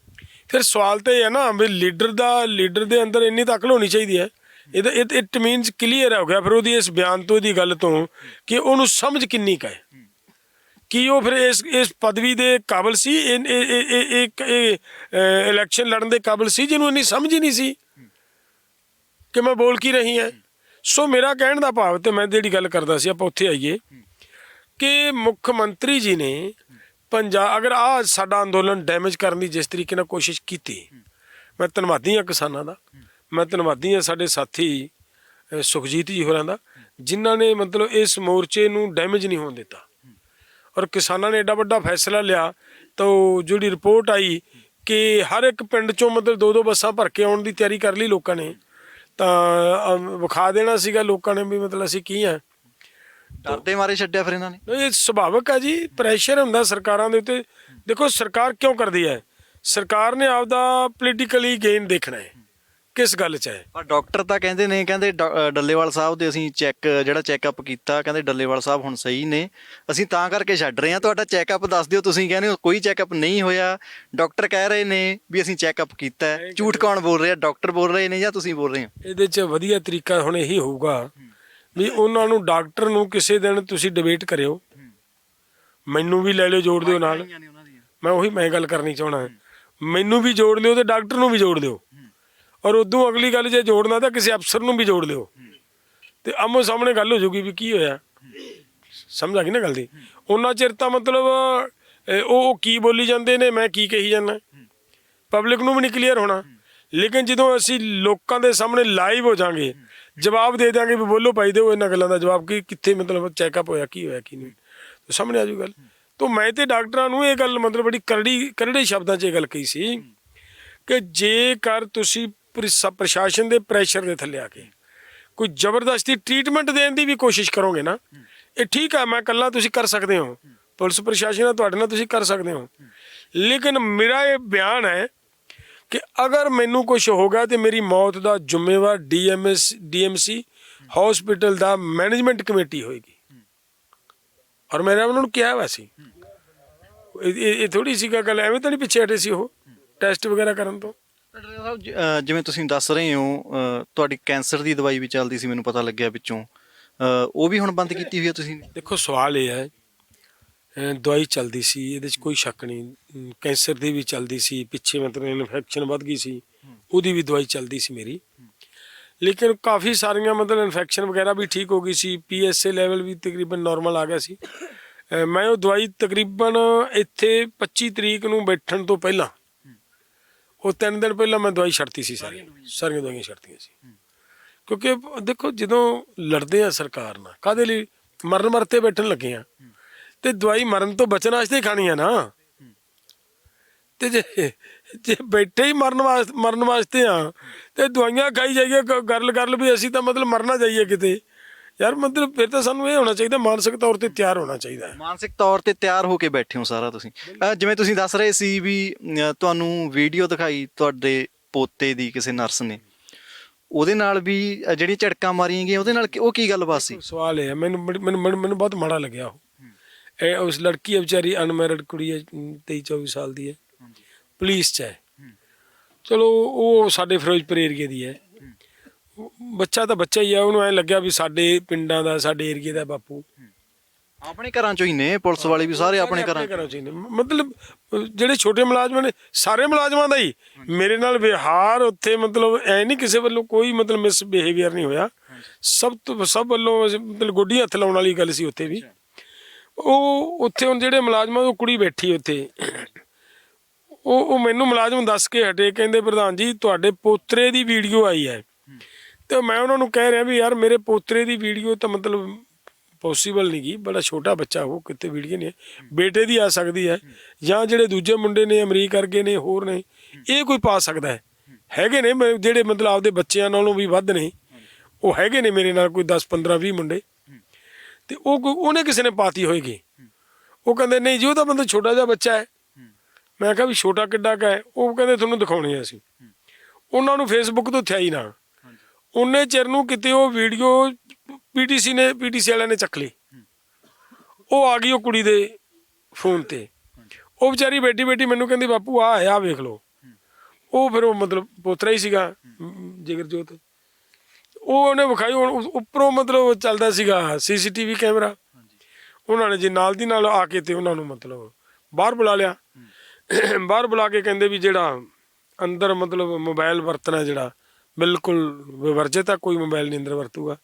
Speaker 1: ਫਿਰ ਸਵਾਲ ਤਾਂ ਇਹ ਹੈ ਨਾ ਵੀ ਲੀਡਰ ਦਾ ਲੀਡਰ ਦੇ ਅੰਦਰ ਇੰਨੀ ਤਾਂ ਅਕਲ ਹੋਣੀ ਚਾਹੀਦੀ ਹੈ। ਇਹਦਾ ਇਟ ਇਟ ਮੀਨਸ ਕਲੀਅਰ ਹੋ ਗਿਆ। ਫਿਰ ਉਹਦੀ ਇਸ ਬਿਆਨ ਤੋਂ ਇਹਦੀ ਗੱਲ ਤੋਂ ਕਿ ਉਹਨੂੰ ਸਮਝ ਕਿੰਨੀ ਕੁ ਹੈ। ਕੀ ਉਹ ਫਿਰ ਇਸ ਇਸ ਪਦਵੀ ਦੇ ਕਾਬਿਲ ਸੀ ਇਹ ਇਹ- ਇਹ- ਇਹ ਇਹ ਇਲੈਕਸ਼ਨ ਲੜਨ ਦੇ ਕਾਬਿਲ ਸੀ ਜਿਹਨੂੰ ਇੰਨੀ ਸਮਝ ਹੀ ਨਹੀਂ ਸੀ। ਕਿ ਮੈਂ ਬੋਲ ਕੀ ਰਹੀ ਹਾਂ? ਸੋ ਮੇਰਾ ਕਹਿਣ ਦਾ ਭਾਵ ਤੇ ਮੈਂ ਜਿਹੜੀ ਗੱਲ ਕਰਦਾ ਸੀ ਆਪਾਂ ਉੱਥੇ ਆਈਏ ਕਿ ਮੁੱਖ ਮੰਤਰੀ ਜੀ ਨੇ ਪੰਜਾਬ ਅਗਰ ਆ ਸਾਡਾ ਅੰਦੋਲਨ ਡੈਮੇਜ ਕਰਨ ਦੀ ਜਿਸ ਤਰੀਕੇ ਨਾਲ ਕੋਸ਼ਿਸ਼ ਕੀਤੀ ਮੈਂ ਧੰਨਵਾਦੀ ਹਾਂ ਕਿਸਾਨਾਂ ਦਾ। ਮੈਂ ਧੰਨਵਾਦੀ ਹਾਂ ਸਾਡੇ ਸਾਥੀ ਸੁਖਜੀਤ ਜੀ ਹੋਰਾਂ ਦਾ ਜਿਨ੍ਹਾਂ ਨੇ ਮਤਲਬ ਇਸ ਮੋਰਚੇ ਨੂੰ ਡੈਮੇਜ ਨਹੀਂ ਹੋਣ ਦਿੱਤਾ। ਔਰ ਕਿਸਾਨਾਂ ਨੇ ਐਡਾ ਵੱਡਾ ਫੈਸਲਾ ਲਿਆ ਤਾਂ ਜਿਹੜੀ ਰਿਪੋਰਟ ਆਈ ਕਿ ਹਰ ਇੱਕ ਪਿੰਡ ਚੋਂ ਮਤਲਬ ਦੋ ਦੋ ਬੱਸਾਂ ਭਰ ਕੇ ਆਉਣ ਦੀ ਤਿਆਰੀ ਕਰ ਲਈ ਲੋਕਾਂ ਨੇ ਤਾਂ ਅਮ, ਵਿਖਾ ਦੇਣਾ ਸੀਗਾ ਲੋਕਾਂ ਨੇ ਵੀ ਮਤਲਬ ਅਸੀਂ ਕੀ ਆ।
Speaker 2: ਡਰਦੇ ਮਾਰੇ ਛੱਡਿਆ ਫਿਰ ਇਹਨਾਂ ਨੇ?
Speaker 1: ਇਹ ਸੁਭਾਵਕ ਆ ਜੀ ਪ੍ਰੈਸ਼ਰ ਹੁੰਦਾ ਸਰਕਾਰਾਂ ਦੇ ਉੱਤੇ। ਦੇਖੋ ਸਰਕਾਰ ਕਿਉਂ ਕਰਦੀ ਹੈ? ਸਰਕਾਰ ਨੇ ਆਪਦਾ ਪੋਲੀਟੀਕਲੀ ਗੇਨ ਦੇਖਣਾ ਹੈ। ਕਿਸ ਗੱਲ 'ਚ ਹੈ?
Speaker 2: ਪਰ ਡਾਕਟਰ ਤਾਂ ਕਹਿੰਦੇ ਨੇ ਕਹਿੰਦੇ ਡਾ- ਅ, ਡੱਲੇਵਾਲ ਸਾਹਿਬ ਦੇ ਅਸੀਂ ਚੈੱਕ ਜਿਹੜਾ ਚੈੱਕਅਪ ਕੀਤਾ ਕਹਿੰਦੇ ਡੱਲੇਵਾਲ ਸਾਹਿਬ ਹੁਣ ਸਹੀ ਨੇ। ਅਸੀਂ ਤਾਂ ਕਰਕੇ ਛੱਡ ਰਹੇ ਹਾਂ। ਤੁਹਾਡਾ ਚੈੱਕਅਪ ਦੱਸ ਦਿਓ ਤੁਸੀਂ ਕਹਿੰਦੇ ਹੋ ਕੋਈ ਚੈੱਕਅਪ ਨਹੀਂ ਹੋਇਆ। ਡਾਕਟਰ ਕਹਿ ਰਹੇ ਨੇ ਵੀ ਅਸੀਂ ਚੈੱਕਅਪ ਕੀਤਾ ਹੈ। ਝੂਠ ਕੌਣ ਬੋਲ ਰਿਹਾ? ਡਾਕਟਰ ਬੋਲ ਰਹੇ ਨੇ ਜਾਂ ਤੁਸੀਂ ਬੋਲ ਰਹੇ ਹੋ?
Speaker 1: ਇਹਦੇ 'ਚ ਵਧੀਆ ਤਰੀਕਾ ਹੁਣ ਇਹੀ ਹੋਊਗਾ ਵੀ ਉਹਨਾਂ ਨੂੰ ਡਾਕਟਰ ਨੂੰ ਕਿਸੇ ਦਿਨ ਤੁਸੀਂ ਡਿਬੇਟ ਕਰਿਓ। ਮੈਨੂੰ ਵੀ ਲੈ ਲਿਓ ਜੋੜ ਦਿਓ ਨਾਲ। ਮੈਂ ਉਹੀ ਮੈਂ ਗੱਲ ਕਰਨੀ ਚਾਹਣਾ ਮੈਨੂੰ ਵੀ ਜੋੜ ਲਿਓ ਤੇ ਡਾਕਟਰ ਨੂੰ ਵੀ ਜੋੜ ਦਿਓ। ਔਰ ਉਦੋਂ ਅਗਲੀ ਗੱਲ ਜੇ ਜੋੜਨਾ ਤਾਂ ਕਿਸੇ ਅਫਸਰ ਨੂੰ ਵੀ ਜੋੜ ਲਿਓ। ਤੇ ਆਮੋ ਸਾਹਮਣੇ ਗੱਲ ਹੋ ਜਾਊਗੀ ਵੀ ਕੀ ਹੋਇਆ। ਸਮਝ ਆ ਗਈ ਨਾ ਗੱਲ ਦੀ? ਉਹਨਾਂ ਚਿਰ ਤਾਂ ਮਤਲਬ ਉਹ ਕੀ ਬੋਲੀ ਜਾਂਦੇ ਨੇ, ਮੈਂ ਕੀ ਕਹੀ ਜਾਂਦਾ। ਪਬਲਿਕ ਨੂੰ ਵੀ ਨਹੀਂ ਕਲੀਅਰ ਹੋਣਾ। ਲੇਕਿਨ ਜਦੋਂ ਅਸੀਂ ਲੋਕਾਂ ਦੇ ਸਾਹਮਣੇ ਲਾਈਵ ਹੋ ਜਾਾਂਗੇ, ਜਵਾਬ ਦੇ ਦਿਆਂਗੇ ਵੀ ਬੋਲੋ ਭਾਈ ਦਿਓ ਇਹਨਾਂ ਗੱਲਾਂ ਦਾ ਜਵਾਬ ਕਿ, ਕਿੱਥੇ ਮਤਲਬ ਚੈੱਕਅਪ ਹੋਇਆ, ਕੀ ਹੋਇਆ, ਕੀ ਨਹੀਂ। ਤਾਂ ਸਾਹਮਣੇ ਆ ਜੂ ਗੱਲ। ਤਾਂ ਮੈਂ ਤੇ ਡਾਕਟਰਾਂ ਨੂੰ ਇਹ ਗੱਲ ਮਤਲਬ ਬੜੀ ਕਰੜੀ, ਕਰੜੇ ਸ਼ਬਦਾਂ 'ਚ ਇਹ ਗੱਲ ਕਹੀ ਸੀ ਕਿ ਜੇਕਰ ਤੁਸੀਂ ਪ੍ਰਸ਼ਾਸਨ ਦੇ ਪ੍ਰੈਸ਼ਰ ਦੇ ਥੱਲੇ ਆ ਕੇ। ਕੋਈ ਜ਼ਬਰਦਸਤੀ ਟ੍ਰੀਟਮੈਂਟ ਦੇਣ ਦੀ ਵੀ ਕੋਸ਼ਿਸ਼ ਕਰੋਗੇ ਨਾ, ਇਹ ਠੀਕ ਆ, ਮੈਂ ਕੱਲਾ ਤੁਸੀਂ ਕਰ ਸਕਦੇ ਹੋ। ਪੁਲਿਸ ਪ੍ਰਸ਼ਾਸਨ ਨਾਲ ਤੁਹਾਡੇ ਨਾਲ ਤੁਸੀਂ ਕਰ ਸਕਦੇ ਹੋ। ਲੇਕਿਨ ਮੇਰਾ ਇਹ ਬਿਆਨ ਹੈ ਕਿ ਅਗਰ ਮੈਨੂੰ ਕੁਝ ਗਿਆ ਤੇ ਮੇਰੀ ਮੌਤ ਦਾ ਜ਼ਿੰਮੇਵਾਰ ਡੀਐਮਐਸ, ਡੀਐਮਸੀ ਹਸਪੀਟਲ ਦਾ ਮੈਨੇਜਮੈਂਟ ਕਮੇਟੀ ਹੋਏਗੀ। ਔਰ ਮੈਂ ਉਹਨਾਂ ਨੂੰ ਕਿਹਾ ਵਾ ਸੀ। ਇਹ- ਇਹ ਇਹ ਥੋੜੀ ਸੀ ਗੱਲ ਐਵੇਂ ਤਾਂ ਨਹੀਂ ਪਿੱਛੇ ਹਟੇ ਸੀ ਉਹ ਟੈਸਟ ਵਗੈਰਾ ਕਰਨ ਤੋਂ।
Speaker 2: ਡਾਕਟਰ ਸਾਹਿਬ ਜ- ਅ, ਜਿਵੇਂ ਤੁਸੀਂ ਦੱਸ ਰਹੇ ਹੋ ਅ, ਤੁਹਾਡੀ ਕੈਂਸਰ ਦੀ ਦਵਾਈ ਵੀ ਚੱਲਦੀ ਸੀ ਮੈਨੂੰ ਪਤਾ ਲੱਗਿਆ ਵਿੱਚੋਂ। ਅ, ਉਹ ਵੀ ਹੁਣ ਬੰਦ ਕੀਤੀ ਹੋਈ ਹੈ ਤੁਸੀਂ?
Speaker 1: ਦੇਖੋ ਸਵਾਲ ਇਹ ਹੈ ਅਹ ਦਵਾਈ ਚੱਲਦੀ ਸੀ ਇਹਦੇ 'ਚ ਕੋਈ ਸ਼ੱਕ ਨਹੀਂ। ਅਮ ਕੈਂਸਰ ਦੀ ਵੀ ਚੱਲਦੀ ਸੀ ਪਿੱਛੇ ਮਤਲਬ ਇਨਫੈਕਸ਼ਨ ਵੱਧ ਗਈ ਸੀ ਉਹਦੀ ਵੀ ਦਵਾਈ ਚੱਲਦੀ ਸੀ ਮੇਰੀ। ਲੇਕਿਨ ਕਾਫੀ ਸਾਰੀਆਂ ਮਤਲਬ ਇਨਫੈਕਸ਼ਨ ਵਗੈਰਾ ਵੀ ਠੀਕ ਹੋ ਗਈ ਸੀ ਪੀਐਸਏ ਲੈਵਲ ਵੀ ਤਕਰੀਬਨ ਨਾਰਮਲ ਆ ਗਿਆ ਸੀ। ਅਹ ਮੈਂ ਉਹ ਦਵਾਈ ਤਕਰੀਬਨ ਇੱਥੇ 25 ਤਰੀਕ ਨੂੰ ਬੈਠਣ ਤੋਂ ਪਹਿਲਾਂ ਉਹ ਤਿੰਨ ਦਿਨ ਪਹਿਲਾਂ ਮੈਂ ਦਵਾਈ ਛੱਡਤੀ ਸੀ ਸਾਰੀ ਸਾਰੀਆਂ ਦਵਾਈਆਂ। ਛੱਡਤੀਆਂ ਸੀ। ਕਿਉਂਕਿ ਦੇਖੋ ਜਦੋਂ ਲੜਦੇ ਆ ਸਰਕਾਰ ਨਾਲ ਕਾਦੇ ਲਈ? ਮਰਨ ਮਰਤੇ ਬੈਠਣ ਲੱਗੇ ਆ। ਤੇ ਦਵਾਈ ਮਰਨ ਤੋਂ ਬਚਣ ਵਾਸਤੇ ਹੀ ਖਾਣੀ ਆ ਨਾ। ਤੇ ਜੇ ਜੇ ਬੈਠੇ ਹੀ ਮਰਨ ਵਾਸਤੇ ਮਰਨ ਵਾਸਤੇ ਆ ਤੇ ਦਵਾਈਆਂ ਖਾਈ ਜਾਈਏ ਗ- ਗੱਲ ਗੱਲ ਵੀ ਅਸੀਂ ਤਾਂ ਮਤਲਬ ਮਰਨਾ ਚਾਹੀਏ ਕਿਤੇ। ਯਾਰ ਮਤਲਬ ਫਿਰ ਤਾਂ ਸਾਨੂੰ ਇਹ ਹੋਣਾ ਚਾਹੀਦਾ ਮਾਨਸਿਕ ਤੌਰ ਤੇ ਤਿਆਰ ਹੋਣਾ ਚਾਹੀਦਾ ਹੈ।
Speaker 2: ਮਾਨਸਿਕ ਤੌਰ ਤੇ ਤਿਆਰ ਹੋ ਕੇ ਬੈਠੇ ਹੋ ਸਾਰਾ ਤੁਸੀਂ। ਜਿਵੇਂ ਤੁਸੀਂ ਦੱਸ ਰਹੇ ਸੀ ਵੀ ਤੁਹਾਨੂੰ ਵੀਡੀਓ ਦਿਖਾਈ ਤੁਹਾਡੇ ਪੋਤੇ ਦੀ ਕਿਸੇ ਨਰਸ ਨੇ। ਉਹਦੇ ਨਾਲ ਵੀ ਅ, ਜਿਹੜੀਆਂ ਝਟਕਾਂ ਮਾਰੀਆਂ ਗਈਆਂ ਉਹਦੇ ਨਾਲ ਕੀ- ਉਹ ਕੀ ਗੱਲਬਾਤ ਸੀ?
Speaker 1: ਸਵਾਲ ਇਹ ਹੈ ਮੈਨੂੰ ਬੜੀ- ਮੈਨੂੰ ਮੈਨੂੰ ਮੈਨੂੰ ਬਹੁਤ ਮਾੜਾ ਲੱਗਿਆ ਉਹ। ਇਹ ਉਸ ਲੜਕੀ ਹੈ ਵਿਚਾਰੀ ਅਨਮੈਰਿਡ ਕੁੜੀ ਹੈ 23 24 ਸਾਲ ਦੀ ਹੈ। ਪੁਲਿਸ ਚ ਹੈ। ਚਲੋ ਉਹ ਸਾਡੇ ਫਿਰੋਜ਼ਪੁਰ ਏਰੀਏ ਦੀ ਹੈ। ਬੱਚਾ ਤਾਂ ਬੱਚਾ ਹੀ ਆ ਉਹਨੂੰ ਐ ਲੱਗਿਆ ਵੀ ਸਾਡੇ ਪਿੰਡਾਂ ਦਾ ਸਾਡੇ ਏਰੀਏ ਦਾ ਬਾਪੂ।
Speaker 2: ਆਪਣੇ ਘਰਾਂ ਚੋਂ ਹੀ ਨੇ ਪੁਲਿਸ ਵਾਲੇ ਵੀ ਸਾਰੇ ਆਪਣੇ ਘਰਾਂ
Speaker 1: ਘਰਾਂ ਚ ਹੀ ਨੇ। ਮਤਲਬ ਅਹ ਜਿਹੜੇ ਛੋਟੇ ਮੁਲਾਜ਼ਮ ਨੇ ਸਾਰੇ ਮੁਲਾਜ਼ਮਾਂ ਦਾ ਹੀ। ਮੇਰੇ ਨਾਲ ਵਿਹਾਰ ਉੱਥੇ ਮਤਲਬ ਐ ਨਹੀਂ ਕਿਸੇ ਵੱਲੋਂ ਕੋਈ ਮਤਲਬ ਮਿਸ ਬਿਹੇਵੀਅਰ ਨਹੀਂ ਹੋਇਆ। ਸਭ ਤੋਂ ਸਭ ਵੱਲੋਂ ਅਸੀਂ ਮਤਲਬ ਗੋਡੀ ਹੱਥ ਲਾਉਣ ਵਾਲੀ ਗੱਲ ਸੀ ਉੱਥੇ ਵੀ। ਉਹ ਉੱਥੇ ਹੁਣ ਜਿਹੜੇ ਮੁਲਾਜ਼ਮਾਂ ਉਹ ਕੁੜੀ ਬੈਠੀ ਉੱਥੇ। ਉਹ ਉਹ ਮੈਨੂੰ ਮੁਲਾਜ਼ਮ ਦੱਸ ਕੇ ਹਟੇ ਕਹਿੰਦੇ ਪ੍ਰਧਾਨ ਜੀ ਤੁਹਾਡੇ ਪੋਤਰੇ ਦੀ ਵੀਡੀਓ ਆਈ ਹੈ। ਤੇ ਮੈਂ ਉਹਨਾਂ ਨੂੰ ਕਹਿ ਰਿਹਾ ਵੀ ਯਾਰ ਮੇਰੇ ਪੋਤਰੇ ਦੀ ਵੀਡੀਓ ਤਾਂ ਮਤਲਬ ਪੋਸੀਬਲ ਨਹੀਂ ਗੀ, ਬੜਾ ਛੋਟਾ ਬੱਚਾ, ਉਹ ਕਿਤੇ ਵੀਡੀਓ ਨਹੀਂ ਹੈ, ਬੇਟੇ ਦੀ ਆ ਸਕਦੀ ਹੈ ਜਾਂ ਜਿਹੜੇ ਦੂਜੇ ਮੁੰਡੇ ਨੇ ਅਮਰੀਕ ਵਰਗੇ ਨੇ, ਹੋਰ ਨੇ, ਇਹ ਕੋਈ ਪਾ ਸਕਦਾ ਹੈ। ਹੈਗੇ ਨੇ, ਮੈਂ- ਜਿਹੜੇ ਮਤਲਬ ਆਪਦੇ ਬੱਚਿਆਂ ਨਾਲੋਂ ਵੀ ਵੱਧ ਨੇ, ਉਹ ਹੈਗੇ ਨੇ ਮੇਰੇ ਨਾਲ ਕੋਈ 10 15 20 ਮੁੰਡੇ। ਤੇ ਉਹ ਕੋਈ- ਉਹਨੇ ਕਿਸੇ ਨੇ ਪਾਤੀ ਹੋਏਗੀ। ਉਹ ਕਹਿੰਦੇ, ਨਹੀਂ ਜੀ, ਉਹ ਤਾਂ ਬੰਦਾ ਛੋਟਾ ਜਿਹਾ ਬੱਚਾ ਹੈ। ਮੈਂ ਕਿਹਾ ਵੀ ਛੋਟਾ ਕਿੱਡਾ ਕਾ ਹੈ, ਉਹ ਕਹਿੰਦੇ ਤੁਹਾਨੂੰ ਦਿਖਾਉਣੀ ਹੈ ਅਸੀਂ। ਉਹਨਾਂ ਨੂੰ ਫੇਸਬੁੱਕ ਤੋਂ ਥਿਆ ਹੀ ਨਾ। ਉਹਨੇ ਚਿਰ ਨੂੰ ਕਿਤੇ ਉਹ ਵੀਡੀਓ ਪੀਟੀਸੀ ਨੇ ਪੀਟੀਸੀ ਵਾਲਿਆਂ ਨੇ ਚੱਕ ਲਈ। ਉਹ ਆ ਗਈ ਉਹ ਕੁੜੀ ਦੇ ਫੋਨ ਤੇ। ਉਹ ਵਿਚਾਰੀ ਬੈਠੀ ਬੈਠੀ ਮੈਨੂੰ ਕਹਿੰਦੀ ਬਾਪੂ ਆ ਆ ਵੇਖ ਲਓ। ਉਹ ਫਿਰ ਉਹ ਮਤਲਬ ਪੋਤਰਾ ਹੀ ਸੀਗਾ ਅਮ, ਉਹ ਉਹਨੇ ਵਿਖਾਈ ਹੁਣ ਉੱਪਰੋਂ ਮਤਲਬ ਚੱਲਦਾ ਸੀਗਾ ਸੀਸੀਟੀਵੀ ਕੈਮਰਾ। ਉਹਨਾਂ ਨੇ ਜੀ ਨਾਲ ਦੀ ਨਾਲ ਆ ਕੇ ਤੇ ਉਹਨਾਂ ਨੂੰ ਮਤਲਬ ਬਾਹਰ ਬੁਲਾ ਲਿਆ। ਬਾਹਰ ਬੁਲਾ ਕੇ ਕਹਿੰਦੇ ਵੀ ਜਿਹੜਾ ਅੰਦਰ ਮਤਲਬ ਮੋਬਾਈਲ ਵਰਤਣਾ ਜਿਹੜਾ ਬਿਲਕੁਲ ਵਿਵਰਜਿਤ ਆ ਕੋਈ ਮੋਬਾਈਲ ਨਹੀਂ ਅੰਦਰ ਵਰਤੂਗਾ।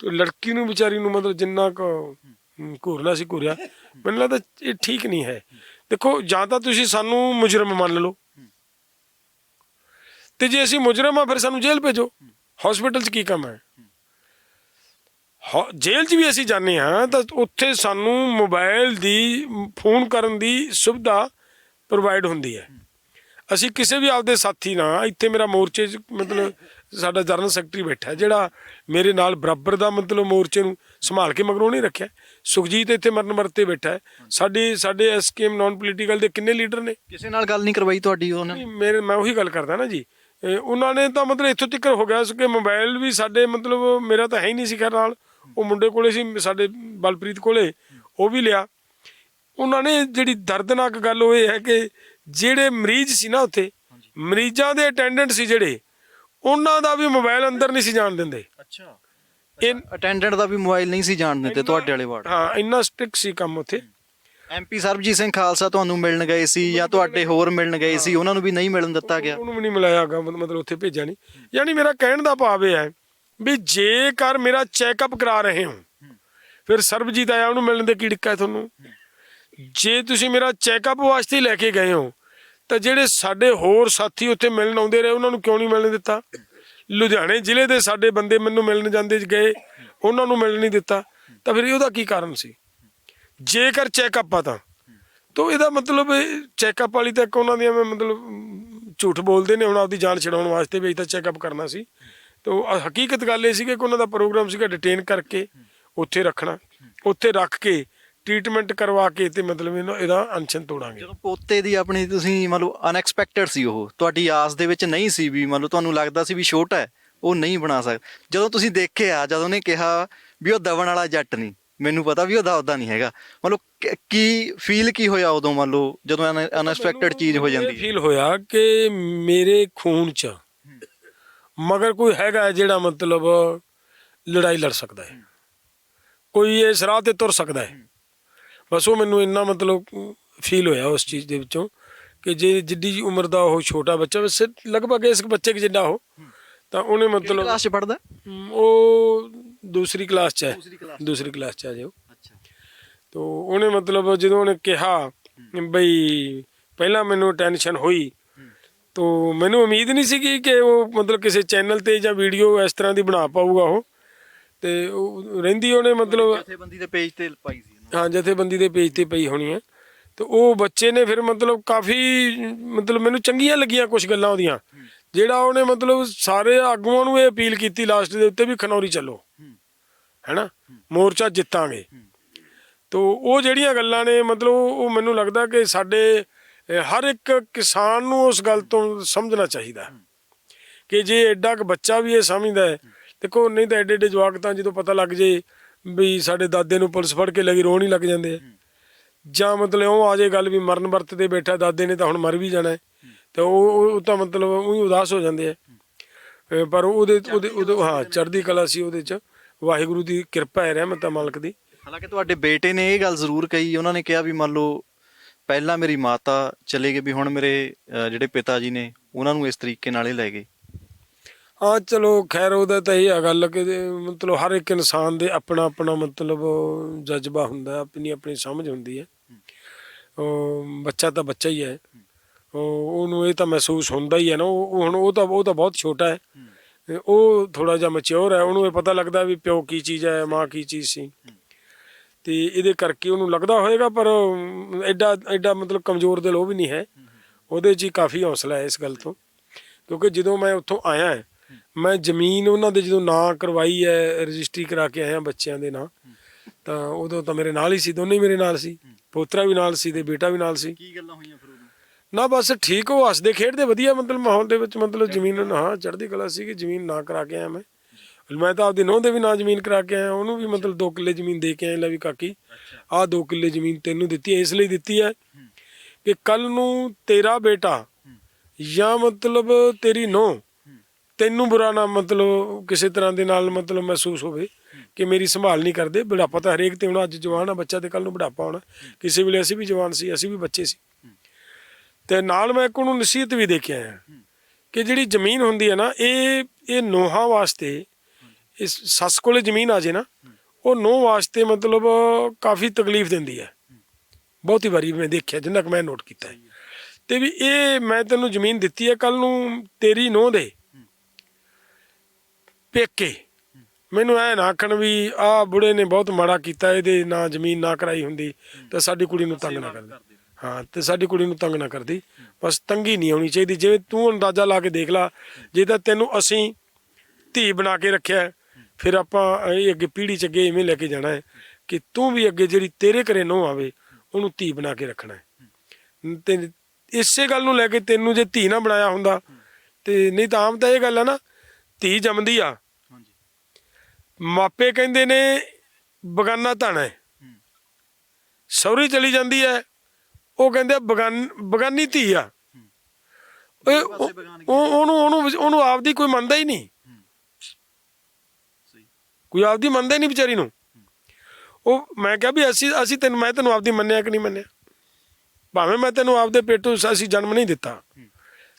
Speaker 1: ਤੇ ਲੜਕੀ ਨੂੰ ਵਿਚਾਰੀ ਨੂੰ ਮਤਲਬ ਜਿੰਨਾ ਕੁ ਅਮ, ਸੀ ਘੂਰਿਆ ਮੈਨੂੰ ਲੱਗਦਾ ਇਹ ਠੀਕ ਨਹੀਂ ਹੈ। ਦੇਖੋ ਜਾਂ ਤਾਂ ਤੁਸੀਂ ਸਾਨੂੰ ਮੁਜਰਮ ਮੰਨ ਲਓ। ਤੇ ਜੇ ਅਸੀਂ ਮੁਜਰਮ ਆ ਫਿਰ ਸਾਨੂੰ ਜੇਲ੍ਹ ਭੇਜੋ। ਹਸਪੀਟਲ 'ਚ ਕੀ ਕੰਮ ਹੈ ਜੇਲ੍ਹ 'ਚ ਵੀ ਅਸੀਂ ਜਾਂਦੇ ਹਾਂ ਤਾਂ ਉੱਥੇ ਸਾਨੂੰ ਮੋਬਾਈਲ ਦੀ ਫੋਨ ਕਰਨ ਦੀ ਸੁਵਿਧਾ ਪ੍ਰੋਵਾਈਡ ਹੁੰਦੀ ਹੈ। ਅਸੀਂ ਕਿਸੇ ਵੀ ਆਪਦੇ ਸਾਥੀ ਨਾਲ ਇੱਥੇ ਮੇਰਾ ਮੋਰਚੇ 'ਚ ਮਤਲਬ ਸਾਡਾ ਜਨਰਲ ਸੈਕਟਰੀ ਬੈਠਾ ਜਿਹੜਾ ਮੇਰੇ ਨਾਲ ਬਰਾਬਰ ਦਾ ਮਤਲਬ ਮੋਰਚੇ ਨੂੰ ਸੰਭਾਲ ਕੇ ਮਗਰੋਂ ਨਹੀਂ ਰੱਖਿਆ ਸੁਖਜੀਤ ਇੱਥੇ ਮਰਨ ਮਰਤੇ ਬੈਠਾ ਸਾਡੇ ਸਾਡੇ ਐਸਕੇਐਮ ਨਾਨ ਪੋਲੀਟੀਕਲ ਦੇ ਕਿੰਨੇ ਲੀਡਰ ਨੇ?
Speaker 2: ਕਿਸੇ ਨਾਲ ਗੱਲ ਨਹੀਂ ਕਰਵਾਈ ਤੁਹਾਡੀ ਉਹਨਾਂ
Speaker 1: ਨਹੀਂ, ਮੇਰੇ ਮੈਂ ਉਹੀ ਗੱਲ ਕਰਦਾ ਨਾ ਜੀ। ਉਹਨਾਂ ਨੇ ਤਾਂ ਮਤਲਬ ਇੱਥੋਂ ਤੱਕ ਹੋ ਗਿਆ ਸੀ ਕਿ ਮੋਬਾਈਲ ਵੀ ਸਾਡੇ ਮਤਲਬ ਮੇਰਾ ਤਾਂ ਹੈ ਹੀ ਨਹੀਂ ਸੀ ਖੈਰ ਨਾਲ। ਉਹ ਮੁੰਡੇ ਕੋਲੇ ਸੀ ਸਾਡੇ ਬਲਪ੍ਰੀਤ ਕੋਲੇ ਉਹ ਵੀ ਲਿਆ। ਉਹਨਾਂ ਨੇ ਜਿਹੜੀ ਦਰਦਨਾਕ ਗੱਲ ਇਹ ਹੈ ਕਿ ਜਿਹੜੇ ਮਰੀਜ਼ ਸੀ ਨਾ ਉੱਥੇ ਮਰੀਜ਼ਾਂ ਦੇ ਅਟੈਂਡੈਂਟ ਸੀ ਜਿਹੜੇ ਉਹਨਾਂ ਦਾ ਵੀ ਮੋਬਾਈਲ ਅੰਦਰ ਨਹੀਂ ਸੀ ਜਾਣ ਦਿੰਦੇ।
Speaker 2: ਅੱਛਾ।
Speaker 1: ਇਹ
Speaker 2: ਅਟੈਂਡੈਂਟ ਦਾ ਵੀ ਮੋਬਾਈਲ ਨਹੀਂ ਸੀ ਜਾਣ ਦਿੰਦੇ ਤੁਹਾਡੇ ਵਾਲੇ ਵਾਰਡ।
Speaker 1: ਹਾਂ ਇੰਨਾ ਸਟ੍ਰਿਕਟ ਸੀ ਕੰਮ ਉੱਥੇ।
Speaker 2: ਐਮਪੀ ਸਰਬਜੀਤ ਸਿੰਘ ਖਾਲਸਾ ਤੁਹਾਨੂੰ ਮਿਲਣ ਗਏ ਸੀ ਜਾਂ ਤੁਹਾਡੇ ਹੋਰ ਮਿਲਣ ਗਏ ਸੀ ਉਹਨਾਂ ਨੂੰ ਵੀ ਨਹੀਂ ਮਿਲਣ ਦਿੱਤਾ ਗਿਆ।
Speaker 1: ਉਹਨੂੰ ਵੀ ਨਹੀਂ ਮਿਲਾਇਆਗਾ ਮਤਲਬ ਉੱਥੇ ਭੇਜਿਆ ਨਹੀਂ। ਯਾਨੀ ਮੇਰਾ ਕਹਿਣ ਦਾ ਭਾਵ ਇਹ ਹੈ ਵੀ ਜੇਕਰ ਮੇਰਾ ਚੈੱਕਅਪ ਕਰਾ ਰਹੇ ਹੋ ਫਿਰ ਸਰਬਜੀਤ ਆਇਆ ਉਹਨੂੰ ਮਿਲਣ ਦੇ ਕੀ ਹੈ ਤੁਹਾਨੂੰ? ਜੇ ਤੁਸੀਂ ਮੇਰਾ ਚੈੱਕਅਪ ਵਾਸਤੇ ਲੈ ਕੇ ਗਏ ਹੋ ਤਾਂ ਜਿਹੜੇ ਸਾਡੇ ਹੋਰ ਸਾਥੀ ਉੱਥੇ ਮਿਲਣ ਆਉਂਦੇ ਰਹੇ, ਉਹਨਾਂ ਨੂੰ ਕਿਉਂ ਨਹੀਂ ਮਿਲਣ ਦਿੱਤਾ? ਲੁਧਿਆਣੇ ਜ਼ਿਲ੍ਹੇ ਦੇ ਸਾਡੇ ਬੰਦੇ ਮੈਨੂੰ ਮਿਲਣ ਜਾਂਦੇ ਗਏ, ਉਹਨਾਂ ਨੂੰ ਮਿਲਣ ਨਹੀਂ ਦਿੱਤਾ। ਤਾਂ ਫਿਰ ਉਹਦਾ ਕੀ ਕਾਰਨ ਸੀ? ਜੇਕਰ ਚੈੱਕਅਪ ਆ ਤਾਂ। ਤੋ ਇਹਦਾ ਮਤਲਬ ਚੈੱਕਅਪ ਵਾਲੀ ਤਾਂ ਇੱਕ ਉਹਨਾਂ ਦੀਆਂ ਮੈਂ ਮਤਲਬ ਝੂਠ ਬੋਲਦੇ ਨੇ, ਹੁਣ ਆਪਦੀ ਜਾਨ ਛਡਾਉਣ ਵਾਸਤੇ ਵੀ ਅਸੀਂ ਤਾਂ ਚੈੱਕਅਪ ਕਰਨਾ ਸੀ। ਤੋ ਅ- ਹਕੀਕਤ ਗੱਲ ਇਹ ਸੀ ਕਿ ਉਹਨਾਂ ਦਾ ਪ੍ਰੋਗਰਾਮ ਸੀਗਾ ਡਿਟੇਨ ਕਰਕੇ ਉੱਥੇ ਰੱਖਣਾ, ਉੱਥੇ ਰੱਖ ਕੇ ਟ੍ਰੀਟਮੈਂਟ ਕਰਵਾ ਕੇ ਤੇ ਮਤਲਬ ਇਹਨੂੰ- ਇਹਦਾ ਅਨਸ਼ਨ ਤੋੜਾਂਗੇ।
Speaker 2: ਜਦੋਂ ਪੋਤੇ ਦੀ ਆਪਣੀ ਤੁਸੀਂ ਮੰਨ ਲਓ ਅਨਐਕਸਪੈਕਟਡ ਸੀ ਉਹ ਤੁਹਾਡੀ ਆਸ ਦੇ ਵਿੱਚ ਨਹੀਂ ਸੀ ਵੀ ਮੰਨ ਲਓ ਤੁਹਾਨੂੰ ਲੱਗਦਾ ਸੀ ਵੀ ਛੋਟਾ ਹੈ ਉਹ ਨਹੀਂ ਬਣਾ ਸਕਦਾ ਜਦੋਂ ਤੁਸੀਂ ਦੇਖਿਆ ਜਦੋਂ ਉਹਨੇ ਕਿਹਾ ਵੀ ਉਹ ਦਵਣ ਵਾਲਾ ਜੱਟ ਨਹੀਂ ਮੈਨੂੰ ਪਤਾ ਵੀ ਉਹ ਦਵਦਾ ਨਹੀਂ ਹੈਗਾ। ਮੰਨ ਲਓ ਕਿ- ਫੀਲ ਕੀ ਹੋਇਆ ਉਦੋਂ ਮੰਨ ਲਓ ਜਦੋਂ ਅਨਐਕਸਪੈਕਟਡ ਚੀਜ਼ ਹੋ ਜਾਂਦੀ? ਹੈ
Speaker 1: ਫੀਲ ਹੋਇਆ ਕਿ ਮੇਰੇ ਖੂਨ ਚ ਮਗਰ ਕੋਈ ਹੈਗਾ ਜਿਹੜਾ ਮਤਲਬ ਲੜਾਈ ਲੜ ਸਕਦਾ ਹੈ। ਕੋਈ ਇਸ ਰਾਹ ਤੇ ਤੁਰ ਸਕਦਾ ਹੈ। ਬਸ ਉਹ ਮੈਨੂੰ ਇੰਨਾ ਮਤਲਬ ਫੀਲ ਹੋਇਆ ਉਸ ਚੀਜ਼ ਦੇ ਵਿੱਚੋਂ ਕਿ ਜੇ ਜਿੱਡੀ ਜੀ ਉਮਰ ਦਾ ਉਹ ਛੋਟਾ ਬੱਚਾ ਵੈਸੇ ਲਗਭਗ ਇਸ ਬੱਚੇ ਕਿ ਜਿੱਡਾ ਉਹ ਤਾਂ ਉਹਨੇ ਮਤਲਬ
Speaker 2: ਕਲਾਸ 'ਚ ਪੜਦਾ
Speaker 1: ਉਹ ਦੂਸਰੀ ਕਲਾਸ ਚ ਹੈ। ਦੂਸਰੀ ਕਲਾਸ ਚ। ਹੈ ਜੋ
Speaker 2: ਅੱਛਾ।
Speaker 1: ਤੋ ਉਹਨੇ ਮਤਲਬ ਜਦੋਂ ਉਹਨੇ ਕਿਹਾ ਬਈ ਪਹਿਲਾਂ ਮੈਨੂੰ ਟੈਨਸ਼ਨ ਹੋਈ ਤੋ ਮੈਨੂੰ ਉਮੀਦ ਨਹੀਂ ਸੀਗੀ ਕਿ ਉਹ ਮਤਲਬ ਕਿਸੇ ਚੈਨਲ ਤੇ ਜਾਂ ਵੀਡੀਓ ਇਸ ਤਰ੍ਹਾਂ ਦੀ ਬਣਾ ਪਾਊਗਾ ਉਹ। ਤੇ ਉਹ ਰਹਿੰਦੀ ਉਹਨੇ ਮਤਲਬ
Speaker 2: ਜਥੇਬੰਦੀ ਦੇ ਪੇਜ ਤੇ ਪਾਈ ਸੀ।
Speaker 1: ਹਾਂ, ਜਥੇਬੰਦੀ ਦੇ ਪੇਜ ਤੇ ਪਈ ਹੋਣੀ ਹੈ। ਤੇ ਉਹ ਬੱਚੇ ਨੇ ਫਿਰ ਮਤਲਬ ਕਾਫੀ, ਮਤਲਬ ਮੈਨੂੰ ਚੰਗੀਆਂ ਲੱਗੀਆਂ ਕੁਝ ਗੱਲਾਂ ਉਹਦੀਆਂ। ਜਿਹੜਾ ਉਹਨੇ ਮਤਲਬ ਸਾਰੇ ਆਗੂਆਂ ਨੂੰ ਇਹ ਅਪੀਲ ਕੀਤੀ ਲਾਸਟ ਦੇ ਉੱਤੇ ਵੀ ਖਨੌਰੀ ਚੱਲੋ। ਹੈਨਾ? ਮੋਰਚਾ ਜਿੱਤਾਂਗੇ। ਤੋ ਉਹ ਜਿਹੜੀਆਂ ਗੱਲਾਂ ਨੇ, ਮਤਲਬ ਉਹ ਮੈਨੂੰ ਲੱਗਦਾ ਕਿ ਸਾਡੇ ਹਰ ਇੱਕ ਕਿਸਾਨ ਨੂੰ ਉਸ ਗੱਲ ਤੋਂ ਸਮਝਣਾ ਚਾਹੀਦਾ ਕਿ ਜੇ ਐਡਾ ਕੁ ਬੱਚਾ ਵੀ ਇਹ ਸਮਝਦਾ ਹੈ, ਦੇਖੋ, ਨਹੀਂ ਤਾਂ ਐਡੇ ਐਡੇ ਜਵਾਕ ਤਾਂ ਜਦੋਂ ਪਤਾ ਲੱਗ ਜੇ ਵੀ ਸਾਡੇ ਦਾਦੇ ਨੂੰ ਪੁਲਿਸ ਫੜ ਕੇ ਲੱਗੀ ਰੋਣ ਹੀ ਲੱਗ ਜਾਂਦੇ ਆ। ਜਾਂ ਮਤਲਬ ਉਹ ਆ ਜੇ ਗੱਲ ਵੀ ਮਰਨ ਵਰਤ ਤੇ ਬੈਠਾ ਦਾਦੇ ਨੇ ਤਾਂ ਹੁਣ ਮਰ ਵੀ ਜਾਣਾ ਤੇ ਉਹ ਉਹ ਤਾਂ ਮਤਲਬ ਉਹੀ ਉਦਾਸ ਹੋ ਜਾਂਦੇ ਆ। ਪਰ ਉਹਦੇ ਉਹਦੇ ਉਹਦੇ ਹਾਂ ਚੜ੍ਹਦੀ ਕਲਾ ਸੀ ਉਹਦੇ ਚ। ਵਾਹਿਗੁਰੂ ਦੀ ਕਿਰਪਾ ਹੈ ਰਹਿਮਤ ਹੈ ਮਾਲਕ ਦੀ।
Speaker 2: ਹਾਲਾਂਕਿ ਤੁਹਾਡੇ ਬੇਟੇ ਨੇ ਇਹ ਗੱਲ ਜ਼ਰੂਰ ਕਹੀ ਉਹਨਾਂ ਨੇ ਕਿਹਾ ਵੀ ਮੰਨ ਲਓ ਪਹਿਲਾਂ ਮੇਰੀ ਮਾਤਾ ਚਲੇ ਗਏ ਵੀ ਹੁਣ ਮੇਰੇ ਜਿਹੜੇ ਪਿਤਾ ਜੀ ਨੇ ਉਹਨਾਂ ਨੂੰ ਇਸ ਤਰੀਕੇ ਨਾਲ ਹੀ ਲੈ ਗਏ।
Speaker 1: ਹਾਂ ਚਲੋ ਖੈਰ ਉਹਦਾ ਤਾਂ ਇਹ ਆ ਗੱਲ ਕਿ ਮਤਲਬ ਹਰ ਇੱਕ ਇਨਸਾਨ ਦੇ ਆਪਣਾ ਆਪਣਾ ਮਤਲਬ ਜਜ਼ਬਾ ਹੁੰਦਾ ਆਪਣੀ ਆਪਣੀ ਸਮਝ ਹੁੰਦੀ ਹੈ। ਉਹ ਬੱਚਾ ਤਾਂ ਬੱਚਾ ਹੀ ਹੈ। ਉਹ ਉਹਨੂੰ ਇਹ ਤਾਂ ਮਹਿਸੂਸ ਹੁੰਦਾ ਹੀ ਹੈ ਨਾ ਉਹ ਹੁਣ ਉਹ ਤਾਂ ਉਹ ਤਾਂ ਬਹੁਤ ਛੋਟਾ ਹੈ। ਉਹ ਥੋੜਾ ਜਿਹਾ ਮੈਚੁਰ ਹੈ ਉਹਨੂੰ ਇਹ ਪਤਾ ਲੱਗਦਾ ਵੀ ਪਿਓ ਕੀ ਚੀਜ਼ ਹੈ ਮਾਂ ਕੀ ਚੀਜ਼ ਸੀ। ਤੇ ਇਹਦੇ ਕਰਕੇ ਉਹਨੂੰ ਲੱਗਦਾ ਹੋਏਗਾ ਪਰ ਐਡਾ ਐਡਾ ਮਤਲਬ ਕਮਜ਼ੋਰ ਦਿਲ ਉਹ ਵੀ ਨਹੀਂ ਹੈ। ਉਹਦੇ 'ਚ ਹੀ ਕਾਫੀ ਹੌਸਲਾ ਹੈ ਇਸ ਗੱਲ ਤੋਂ। ਕਿਉਂਕਿ ਜਦੋਂ ਮੈਂ ਉੱਥੋਂ ਆਇਆ ਹੈ, ਮੈਂ ਜ਼ਮੀਨ ਉਹਨਾਂ ਦੇ ਜਦੋਂ ਨਾਂ ਕਰਵਾਈ ਹੈ ਰਜਿਸਟਰੀ ਕਰਾ ਕੇ ਆਇਆ ਬੱਚਿਆਂ ਦੇ ਨਾਂ ਤਾਂ ਉਦੋਂ ਤਾਂ ਮੇਰੇ ਨਾਲ ਹੀ ਸੀ ਦੋਨੇ ਮੇਰੇ ਨਾਲ ਸੀ ਪੋਤਰਾ ਵੀ ਨਾਲ ਸੀ ਤੇ ਬੇਟਾ ਵੀ ਨਾਲ ਸੀ।
Speaker 2: ਕੀ ਗੱਲਾਂ ਹੋਈਆਂ ਫਿਰ ਉਦੋਂ?
Speaker 1: ਨਾ ਬਸ ਠੀਕ ਉਹ ਹੱਸਦੇ ਖੇਡਦੇ ਵਧੀਆ ਮਤਲਬ ਮਾਹੌਲ ਦੇ ਵਿੱਚ ਮਤਲਬ ਜ਼ਮੀਨ ਹਾਂ ਚੜ੍ਹਦੀ ਕਲਾ ਸੀ ਕਿ ਜ਼ਮੀਨ ਨਾ ਕਰਾ ਕੇ ਆਇਆ ਮੈਂ। ਮੈਂ ਤਾਂ ਆਪਦੀ ਨੋਹ ਦੇ ਵੀ ਨਾਂ ਜ਼ਮੀਨ ਕਰਾ ਕੇ ਆਇਆ ਉਹਨੂੰ ਵੀ ਮਤਲਬ 2 ਕਿੱਲੇ ਜ਼ਮੀਨ ਦੇ ਕੇ ਆਇਆ ਲੈ ਵੀ ਕਾਕੀ ਆਹ 2 ਕਿੱਲੇ ਜ਼ਮੀਨ ਤੈਨੂੰ ਦਿੱਤੀ ਹੈ ਇਸ ਲਈ ਦਿੱਤੀ ਹੈ ਕਿ ਕੱਲ ਨੂੰ ਤੇਰਾ ਬੇਟਾ ਜਾਂ ਮਤਲਬ ਤੇਰੀ ਨੋਹ ਤੈਨੂੰ ਬੁਰਾ ਨਾ ਮਤਲਬ ਕਿਸੇ ਤਰ੍ਹਾਂ ਦੇ ਨਾਲ ਮਤਲਬ ਮਹਿਸੂਸ ਹੋਵੇ ਕਿ ਮੇਰੀ ਸੰਭਾਲ ਨਹੀਂ ਕਰਦੇ। ਬੁਢਾਪਾ ਤਾਂ ਹਰੇਕ ਤੇ ਹੁਣ, ਅੱਜ ਜਵਾਨ ਆ, ਬੱਚਾ ਤੇ ਕੱਲ ਨੂੰ ਬੁਢਾਪਾ ਹੋਣਾ। ਕਿਸੇ ਵੇਲੇ ਅਸੀਂ ਵੀ ਜਵਾਨ ਸੀ, ਅਸੀਂ ਵੀ ਬੱਚੇ ਸੀ। ਤੇ ਨਾਲ ਮੈਂ ਇੱਕ ਉਹਨੂੰ ਨਸੀਹਤ ਵੀ ਦੇ ਕੇ ਆਇਆ ਕਿ ਜਿਹੜੀ ਜ਼ਮੀਨ ਹੁੰਦੀ ਹੈ ਨਾ, ਇਹ ਇਹ ਨੋਹਾਂ ਵਾਸਤੇ, ਇਸ ਸੱਸ ਕੋਲੇ ਜ਼ਮੀਨ ਆ ਜੇ ਨਾ, ਉਹ ਨੋਹ ਵਾਸਤੇ ਮਤਲਬ ਕਾਫੀ ਤਕਲੀਫ ਦਿੰਦੀ ਹੈ ਬਹੁਤੀ ਵਾਰੀ ਮੈਂ ਦੇਖਿਆ, ਜਿੰਨਾ ਕਿ ਮੈਂ ਨੋਟ ਕੀਤਾ ਹੈ। ਤੇ ਵੀ ਇਹ ਮੈਂ ਤੈਨੂੰ ਜ਼ਮੀਨ ਦਿੱਤੀ ਹੈ ਕੱਲ ਨੂੰ ਤੇਰੀ ਨੋਹ ਦੇ। ਪੇਕੇ। ਮੈਨੂੰ ਐ ਨਾ ਆਖਣ ਵੀ ਆ ਬੁੜੇ ਨੇ ਬਹੁਤ ਮਾੜਾ ਕੀਤਾ ਇਹਦੇ ਨਾ ਜ਼ਮੀਨ ਨਾ ਕਰਾਈ ਹੁੰਦੀ ਤਾਂ ਸਾਡੀ ਕੁੜੀ ਨੂੰ ਤੰਗ ਨਾ ਕਰਦੀ। ਹਾਂ ਤੇ ਸਾਡੀ ਕੁੜੀ ਨੂੰ ਤੰਗ ਨਾ ਕਰਦੀ। ਬਸ ਤੰਗੀ ਨਹੀਂ ਆਉਣੀ ਚਾਹੀਦੀ। ਜਿਵੇਂ ਤੂੰ ਅੰਦਾਜ਼ਾ ਲਾ ਕੇ ਦੇਖ ਲਾ ਜੇ ਤਾਂ ਤੈਨੂੰ ਅਸੀਂ ਧੀ ਬਣਾ ਕੇ ਰੱਖਿਆ ਫਿਰ ਆਪਾਂ ਇਹ ਅੱਗੇ ਪੀੜ੍ਹੀ ਚ ਅੱਗੇ ਇਵੇਂ ਲੈ ਕੇ ਜਾਣਾ ਹੈ ਕਿ ਤੂੰ ਵੀ ਅੱਗੇ ਜਿਹੜੀ ਤੇਰੇ ਘਰੇ ਨੋ ਆਵੇ ਉਹਨੂੰ ਧੀ ਬਣਾ ਕੇ ਰੱਖਣਾ ਹੈ। ਤੇ ਇਸੇ ਗੱਲ ਨੂੰ ਲੈ ਕੇ ਤੈਨੂੰ ਜੇ ਧੀ ਨਾ ਬਣਾਇਆ ਹੁੰਦਾ ਤੇ ਨਹੀਂ ਤਾਂ ਆਮ ਤਾਂ ਇਹ ਗੱਲ ਹੈ ਨਾ ਧੀ ਜੰਮਦੀ ਆ ਮਾਪੇ ਕਹਿੰਦੇ ਨੇ ਬਗਾਨਾ ਧਨ ਹੈ। ਸੌਰੀ ਚਲੀ ਜਾਂਦੀ ਹੈ ਉਹ ਕਹਿੰਦੇ ਬਗਾਨ ਬਗਾਨੀ ਧੀ ਆ। ਉਹਨੂੰ ਉਹਨੂੰ ਉਹਨੂੰ ਆਪਦੀ ਕੋਈ ਮੰਨਦਾ ਹੀ ਨਹੀਂ।
Speaker 2: ਸਹੀ।
Speaker 1: ਕੋਈ ਆਪਦੀ ਮੰਨਦਾ ਹੀ ਨਹੀਂ ਵਿਚਾਰੀ ਨੂੰ। ਉਹ ਮੈਂ ਕਿਹਾ ਵੀ ਅਸੀਂ ਅਸੀਂ ਤੈਨੂੰ ਮੈਂ ਤੈਨੂੰ ਆਪਦੀ ਮੰਨਿਆ ਕਿ ਨਹੀਂ ਮੰਨਿਆ? ਭਾਵੇਂ ਮੈਂ ਤੈਨੂੰ ਆਪਦੇ ਪੇਟੋਂ ਅਸੀਂ ਜਨਮ ਨਹੀਂ ਦਿੱਤਾ।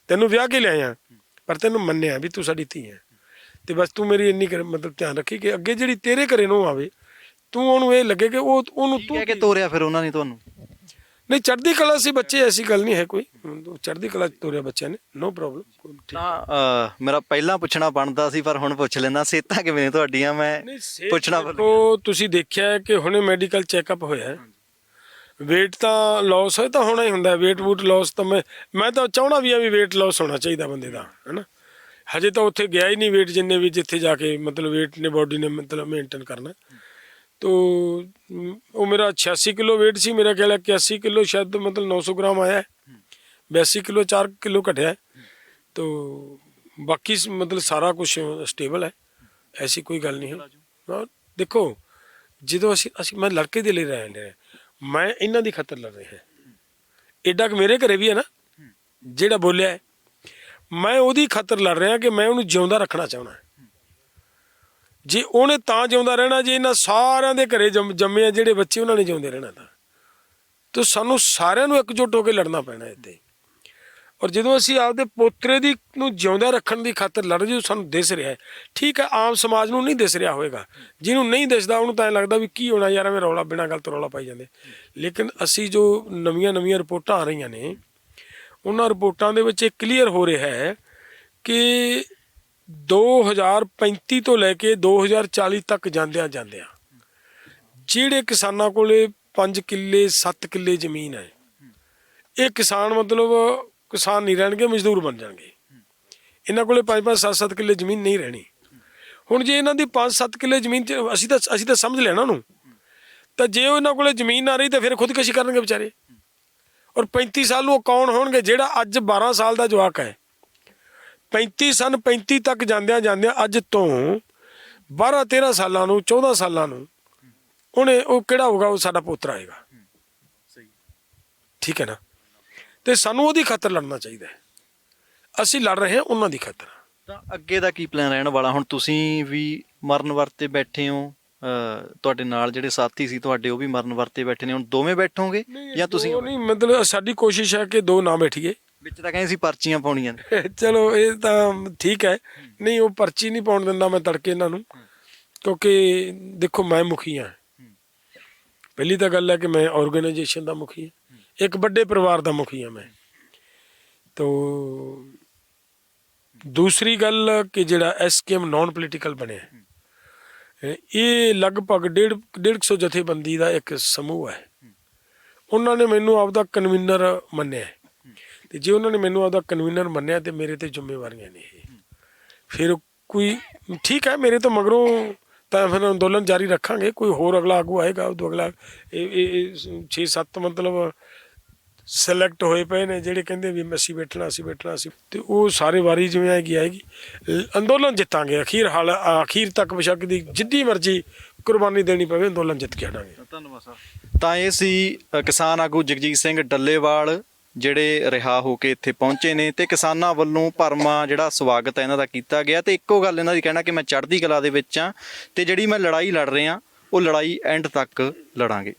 Speaker 1: ਤੈਨੂੰ ਵਿਆਹ ਕੇ ਲਿਆਇਆ। ਪਰ ਤੈਨੂੰ ਮੰਨਿਆ ਵੀ ਤੂੰ ਸਾਡੀ ਧੀ ਹੈ। ਤੇ ਬਸ ਤੂੰ ਮੇਰੀ ਇੰਨੀ ਕਰ- ਮਤਲਬ ਧਿਆਨ ਰੱਖੀ ਕਿ ਅੱਗੇ ਜਿਹੜੀ ਤੇਰੇ ਘਰੇ ਨੂੰ ਆਵੇ ਤੂੰ ਉਹਨੂੰ ਇਹ ਲੱਗੇ ਕਿ ਉਹ ਉਹਨੂੰ ਤੂੰ
Speaker 2: ਕਹਿ ਕੇ ਤੋਰਿਆ ਫਿਰ ਉਹਨਾਂ ਨੇ ਤੁਹਾਨੂੰ?
Speaker 1: ਨਹੀਂ ਚੜ੍ਹਦੀ ਕਲਾ ਸੀ ਬੱਚੇ ਐਸੀ ਗੱਲ ਨਹੀਂ ਹੈ ਕੋਈ। ਚੜ੍ਹਦੀ ਕਲਾ ਚ ਤੋਰਿਆ ਬੱਚਿਆਂ ਨੇ ਨੋ ਪ੍ਰੋਬਲਮ।
Speaker 2: ਤਾਂ ਅਹ, ਮੇਰਾ ਪਹਿਲਾਂ ਪੁੱਛਣਾ ਬਣਦਾ ਸੀ ਪਰ ਹੁਣ ਪੁੱਛ ਲੈਣਾ ਸਿਹਤਾਂ ਕਿਵੇਂ ਨੇ ਤੁਹਾਡੀਆਂ? ਮੈਂ ਪੁੱਛਣਾ ਭੁੱਲ ਗਿਆ।
Speaker 1: ਉਹ ਤੁਸੀਂ ਦੇਖਿਆ ਹੈ ਕਿ ਹੁਣੇ ਮੈਡੀਕਲ ਚੈੱਕਅਪ ਹੋਇਆ ਹੈ। weight ਤਾਂ ਲਾਸ ਹੋਇਆ ਤਾਂ ਹੋਣਾ ਹੀ ਹੁੰਦਾ weight ਵੂਟ ਲਾਸ ਤਾਂ ਮੈਂ ਮੈਂ ਤਾਂ ਚਾਹਣਾ ਵੀ ਆ ਵੀ weight ਲਾਸ ਹੋਣਾ ਚਾਹੀਦਾ ਬੰਦੇ ਦਾ ਹੈਨਾ? ਹਜੇ ਤਾਂ ਉੱਥੇ ਗਿਆ ਹੀ ਨਹੀਂ weight ਜਿੰਨੇ ਵੀ ਜਿੱਥੇ ਜਾ ਕੇ ਮਤਲਬ weight ਨੇ ਬਾਡੀ ਨੇ ਮਤਲਬ ਮੇਨਟੇਨ ਕਰਨਾ। ਤੋ ਉਹ ਮੇਰਾ 86 ਕਿਲੋ weight ਸੀ, ਮੇਰਾ ਖਿਆਲ ਹੈ 81 ਕਿਲੋ ਸ਼ਾਇਦ ਮਤਲਬ 900 ਗ੍ਰਾਮ ਆਇਆ ਹੈ। 82 ਕਿਲੋ 4 ਕਿਲੋ ਘਟਿਆ ਤੋ, ਬਾਕੀ ਮਤਲਬ ਸਾਰਾ ਕੁਝ ਸਟੇਬਲ ਹੈ। ਐਸੀ ਕੋਈ ਗੱਲ ਨਹੀਂ ਹੈ। ਦੇਖੋ, ਜਦੋਂ ਅਸੀਂ ਅਸੀਂ, ਮੈਂ ਲੜਕੇ ਦੇ ਲਈ ਰਹਿ ਰਿਹਾ ਮੈਂ ਇਹਨਾਂ ਦੀ ਖਤਰ ਲੜ ਰਿਹਾ ਐਡਾ ਕਿ ਮੇਰੇ ਘਰੇ ਵੀ ਹੈ ਨਾ, ਜਿਹੜਾ ਬੋਲਿਆ ਮੈਂ ਉਹਦੀ ਖਾਤਰ ਲੜ ਰਿਹਾ ਕਿ ਮੈਂ ਉਹਨੂੰ ਜਿਉਂਦਾ ਰੱਖਣਾ ਚਾਹੁੰਦਾ ਜੇ ਉਹਨੇ ਤਾਂ ਜਿਉਂਦਾ ਰਹਿਣਾ, ਜੇ ਇਹਨਾਂ ਸਾਰਿਆਂ ਦੇ ਘਰੇ ਜੰਮ- ਜੰਮੇ ਆ ਜਿਹੜੇ ਬੱਚੇ, ਉਹਨਾਂ ਨੇ ਜਿਉਂਦੇ ਰਹਿਣਾ ਤਾਂ। ਤੋ ਸਾਨੂੰ ਸਾਰਿਆਂ ਨੂੰ ਇਕਜੁੱਟ ਹੋ ਕੇ ਲੜਨਾ ਪੈਣਾ ਇੱਥੇ। ਔਰ ਜਦੋਂ ਅਸੀਂ ਆਪਦੇ ਪੋਤਰੇ ਦੀ ਨੂੰ ਜਿਉਂਦਾ ਰੱਖਣ ਦੀ ਖਾਤਰ ਲੜ ਰਹੇ ਜੋ ਸਾਨੂੰ ਦਿਸ ਰਿਹਾ ਹੈ। ਠੀਕ ਹੈ, ਆਮ ਸਮਾਜ ਨੂੰ ਨਹੀਂ ਦਿਸ ਰਿਹਾ ਹੋਵੇਗਾ ਜਿਹਨੂੰ ਨਹੀਂ ਦਿਸਦਾ, ਉਹਨੂੰ ਤਾਂ ਐਂ ਲੱਗਦਾ ਵੀ ਕੀ ਹੋਣਾ ਯਾਰ, ਐਵੇਂ ਰੌਲਾ ਬਿਨਾਂ ਗੱਲ ਤੋਂ ਰੌਲਾ ਪਾਈ ਜਾਂਦੇ। ਲੇਕਿਨ ਅਸੀਂ ਜੋ ਨਵੀਆਂ ਨਵੀਆਂ ਰਿਪੋਰਟਾਂ ਆ ਰਹੀਆਂ ਨੇ ਉਹਨਾਂ ਰਿਪੋਰਟਾਂ ਦੇ ਵਿੱਚ ਇਹ ਕਲੀਅਰ ਹੋ ਰਿਹਾ ਹੈ ਕਿ 2035 ਤੋਂ ਲੈ ਕੇ 2040 ਤੱਕ ਜਾਂਦਿਆਂ ਜਾਂਦਿਆਂ ਜਿਹੜੇ ਕਿਸਾਨਾਂ ਕੋਲੇ 5 ਕਿੱਲੇ 7 ਕਿੱਲੇ ਜ਼ਮੀਨ ਹੈ, ਇਹ ਕਿਸਾਨ ਮਤਲਬ ਕਿਸਾਨ ਨਹੀਂ ਰਹਿਣਗੇ, ਮਜ਼ਦੂਰ ਬਣ ਜਾਣਗੇ। ਇਹਨਾਂ ਕੋਲੇ 5-5 7-7 ਕਿੱਲੇ ਜ਼ਮੀਨ ਨਹੀਂ ਰਹਿਣੀ। ਹੁਣ ਜੇ ਇਹਨਾਂ ਦੀ 5-7 ਕਿੱਲੇ ਜ਼ਮੀਨ ਚ ਅਸੀਂ ਤਾਂ ਅਸੀਂ ਤਾਂ ਸਮਝ ਲੈਣਾ ਉਹਨੂੰ। ਤਾਂ ਜੇ ਉਹ ਇਹਨਾਂ ਕੋਲੇ ਜ਼ਮੀਨ ਨਾ ਰਹੀ ਤਾਂ ਫਿਰ ਖੁਦਕਸ਼ੀ ਕਰਨਗੇ ਵਿਚਾਰੇ। ਔਰ 35 ਸਾਲ ਨੂੰ ਉਹ ਕੌਣ ਹੋਣਗੇ? ਜਿਹੜਾ ਅੱਜ 12 ਸਾਲ ਦਾ ਜਵਾਕ ਹੈ। 35 ਸਨ 35 ਤੱਕ ਜਾਂਦਿਆਂ ਜਾਂਦਿਆਂ ਅੱਜ ਤੋਂ 12 13 ਸਾਲਾਂ ਨੂੰ 14 ਸਾਲਾਂ ਨੂੰ ਉਹਨੇ ਉਹ ਕਿਹੜਾ ਹੋਗਾ ਉਹ ਸਾਡਾ ਪੋਤਰਾ ਆਏਗਾ।
Speaker 2: ਸਹੀ।
Speaker 1: ਠੀਕ ਹੈ ਨਾ? ਤੇ ਸਾਨੂੰ ਉਹਦੀ ਖਾਤਰ ਲੜਨਾ ਚਾਹੀਦਾ ਹੈ। ਅਸੀਂ ਲੜ ਰਹੇ ਹਾਂ ਉਹਨਾਂ ਦੀ ਖਾਤਰ।
Speaker 2: ਤਾਂ ਅੱਗੇ ਦਾ ਕੀ ਪਲਾਨ ਰਹਿਣ ਵਾਲਾ? ਹੁਣ ਤੁਸੀਂ ਵੀ ਮਰਨ ਵਰਤੇ ਬੈਠੇ ਹੋ। ਤੁਹਾਡੇ ਨਾਲ ਜਿਹੜੇ ਸਾਥੀ ਸੀ ਤੁਹਾਡੇ ਉਹ ਵੀ ਮਰਨ ਵਰਤੇ ਬੈਠੇ ਨੇ। ਹੁਣ ਦੋਵੇਂ ਬੈਠੋਗੇ ਜਾਂ ਤੁਸੀਂ
Speaker 1: ਉਹ ਨਹੀਂ ਮਤਲਬ ਸਾਡੀ ਕੋਸ਼ਿਸ਼ ਹੈ ਕਿ ਦੋ ਨਾ ਬੈਠੀਏ।
Speaker 2: ਵਿੱਚ ਤਾਂ ਕਹਿੰਦੇ ਸੀ ਪਰਚੀਆਂ ਪਾਉਣੀਆਂ ਨੇ। [laughs]
Speaker 1: ਚਲੋ ਇਹ ਤਾਂ ਠੀਕ ਹੈ। ਨਹੀਂ ਉਹ ਪਰਚੀ ਨਹੀਂ ਪਾਉਣ ਦਿੰਦਾ ਮੈਂ ਤੜਕੇ ਇਹਨਾਂ ਨੂੰ। ਕਿਉਂਕਿ ਦੇਖੋ ਮੈਂ ਮੁਖੀ ਹਾਂ। ਪਹਿਲੀ ਤਾਂ ਗੱਲ ਹੈ ਕਿ ਮੈਂ ਆਰਗੇਨਾਈਜੇਸ਼ਨ ਦਾ ਮੁਖੀ ਹਾਂ। ਇੱਕ ਵੱਡੇ ਪਰਿਵਾਰ ਦਾ ਮੁਖੀ ਹਾਂ ਮੈਂ। ਤੋ ਦੂਸਰੀ ਗੱਲ ਕਿ ਜਿਹੜਾ ਐਸਕੇਐਮ ਨਾਨ ਪੋਲੀਟੀਕਲ ਬਣਿਆ ਹੈ, ਇਹ ਲਗਭਗ 1.5 150 ਜਥੇਬੰਦੀ ਦਾ ਇੱਕ ਸਮੂਹ ਹੈ। ਉਹਨਾਂ ਨੇ ਮੈਨੂੰ ਆਪਦਾ ਕਨਵੀਨਰ ਮੰਨਿਆ। ਹੈ। ਤੇ ਜੇ ਉਹਨਾਂ ਨੇ ਮੈਨੂੰ ਆਪਦਾ ਕਨਵੀਨਰ ਮੰਨਿਆ ਤੇ ਮੇਰੇ ਤੇ ਜ਼ਿੰਮੇਵਾਰੀਆਂ ਨੇ ਇਹ। ਫਿਰ ਕੋਈ ਠੀਕ ਹੈ, ਮੇਰੇ ਤੋਂ ਮਗਰੋਂ ਤਾਂ ਫਿਰ ਅੰਦੋਲਨ ਜਾਰੀ ਰੱਖਾਂਗੇ। ਕੋਈ ਹੋਰ ਅਗਲਾ ਆਗੂ ਆਏਗਾ ਉਹ ਤੋਂ ਅਗਲਾ ਇਹ 6-7 ਮਤਲਬ ਸਿਲੈਕਟ ਹੋਏ ਪਏ ਨੇ ਜਿਹੜੇ ਕਹਿੰਦੇ ਵੀ ਅਸੀਂ ਬੈਠਣਾ ਅਸੀਂ ਬੈਠਣਾ ਅਸੀਂ ਤੇ ਉਹ ਸਾਰੇ ਵਾਰੀ ਜਿਵੇਂ ਆਏਗੀ ਆਏਗੀ ਅੰਦੋਲਨ ਜਿੱਤਾਂਗੇ। ਅਖੀਰ ਹਾਲ ਅਖੀਰ ਤੱਕ ਬੇਸ਼ੱਕ ਦੀ ਜਿੱਦੀ ਮਰਜ਼ੀ ਕੁਰਬਾਨੀ ਦੇਣੀ ਪਵੇ ਅੰਦੋਲਨ ਜਿੱਤ ਕੇ ਆਣਾਂਗੇ
Speaker 2: ਧੰਨਵਾਦ ਸਾਹਿਬ ਤਾਂ ਇਹ ਸੀ ਕਿਸਾਨ ਆਗੂ ਜਗਜੀਤ ਸਿੰਘ ਡੱਲੇਵਾਲ ਜਿਹੜੇ ਰਿਹਾ ਹੋ ਕੇ ਇੱਥੇ ਪਹੁੰਚੇ ਨੇ ਤੇ ਕਿਸਾਨਾਂ ਵੱਲੋਂ ਭਰਮਾ ਜਿਹੜਾ ਸਵਾਗਤ ਹੈ ਇਹਨਾਂ ਦਾ ਕੀਤਾ ਗਿਆ। ਤੇ ਇੱਕੋ ਗੱਲ ਇਹਨਾਂ ਦੀ ਕਹਿਣਾ ਕਿ ਮੈਂ ਚੜ੍ਹਦੀ ਕਲਾ ਦੇ ਵਿੱਚ ਆ ਤੇ ਜਿਹੜੀ ਮੈਂ ਲੜਾਈ ਲੜ ਰਿਹਾ ਉਹ ਲੜਾਈ ਐਂਡ ਤੱਕ ਲੜਾਂਗੇ।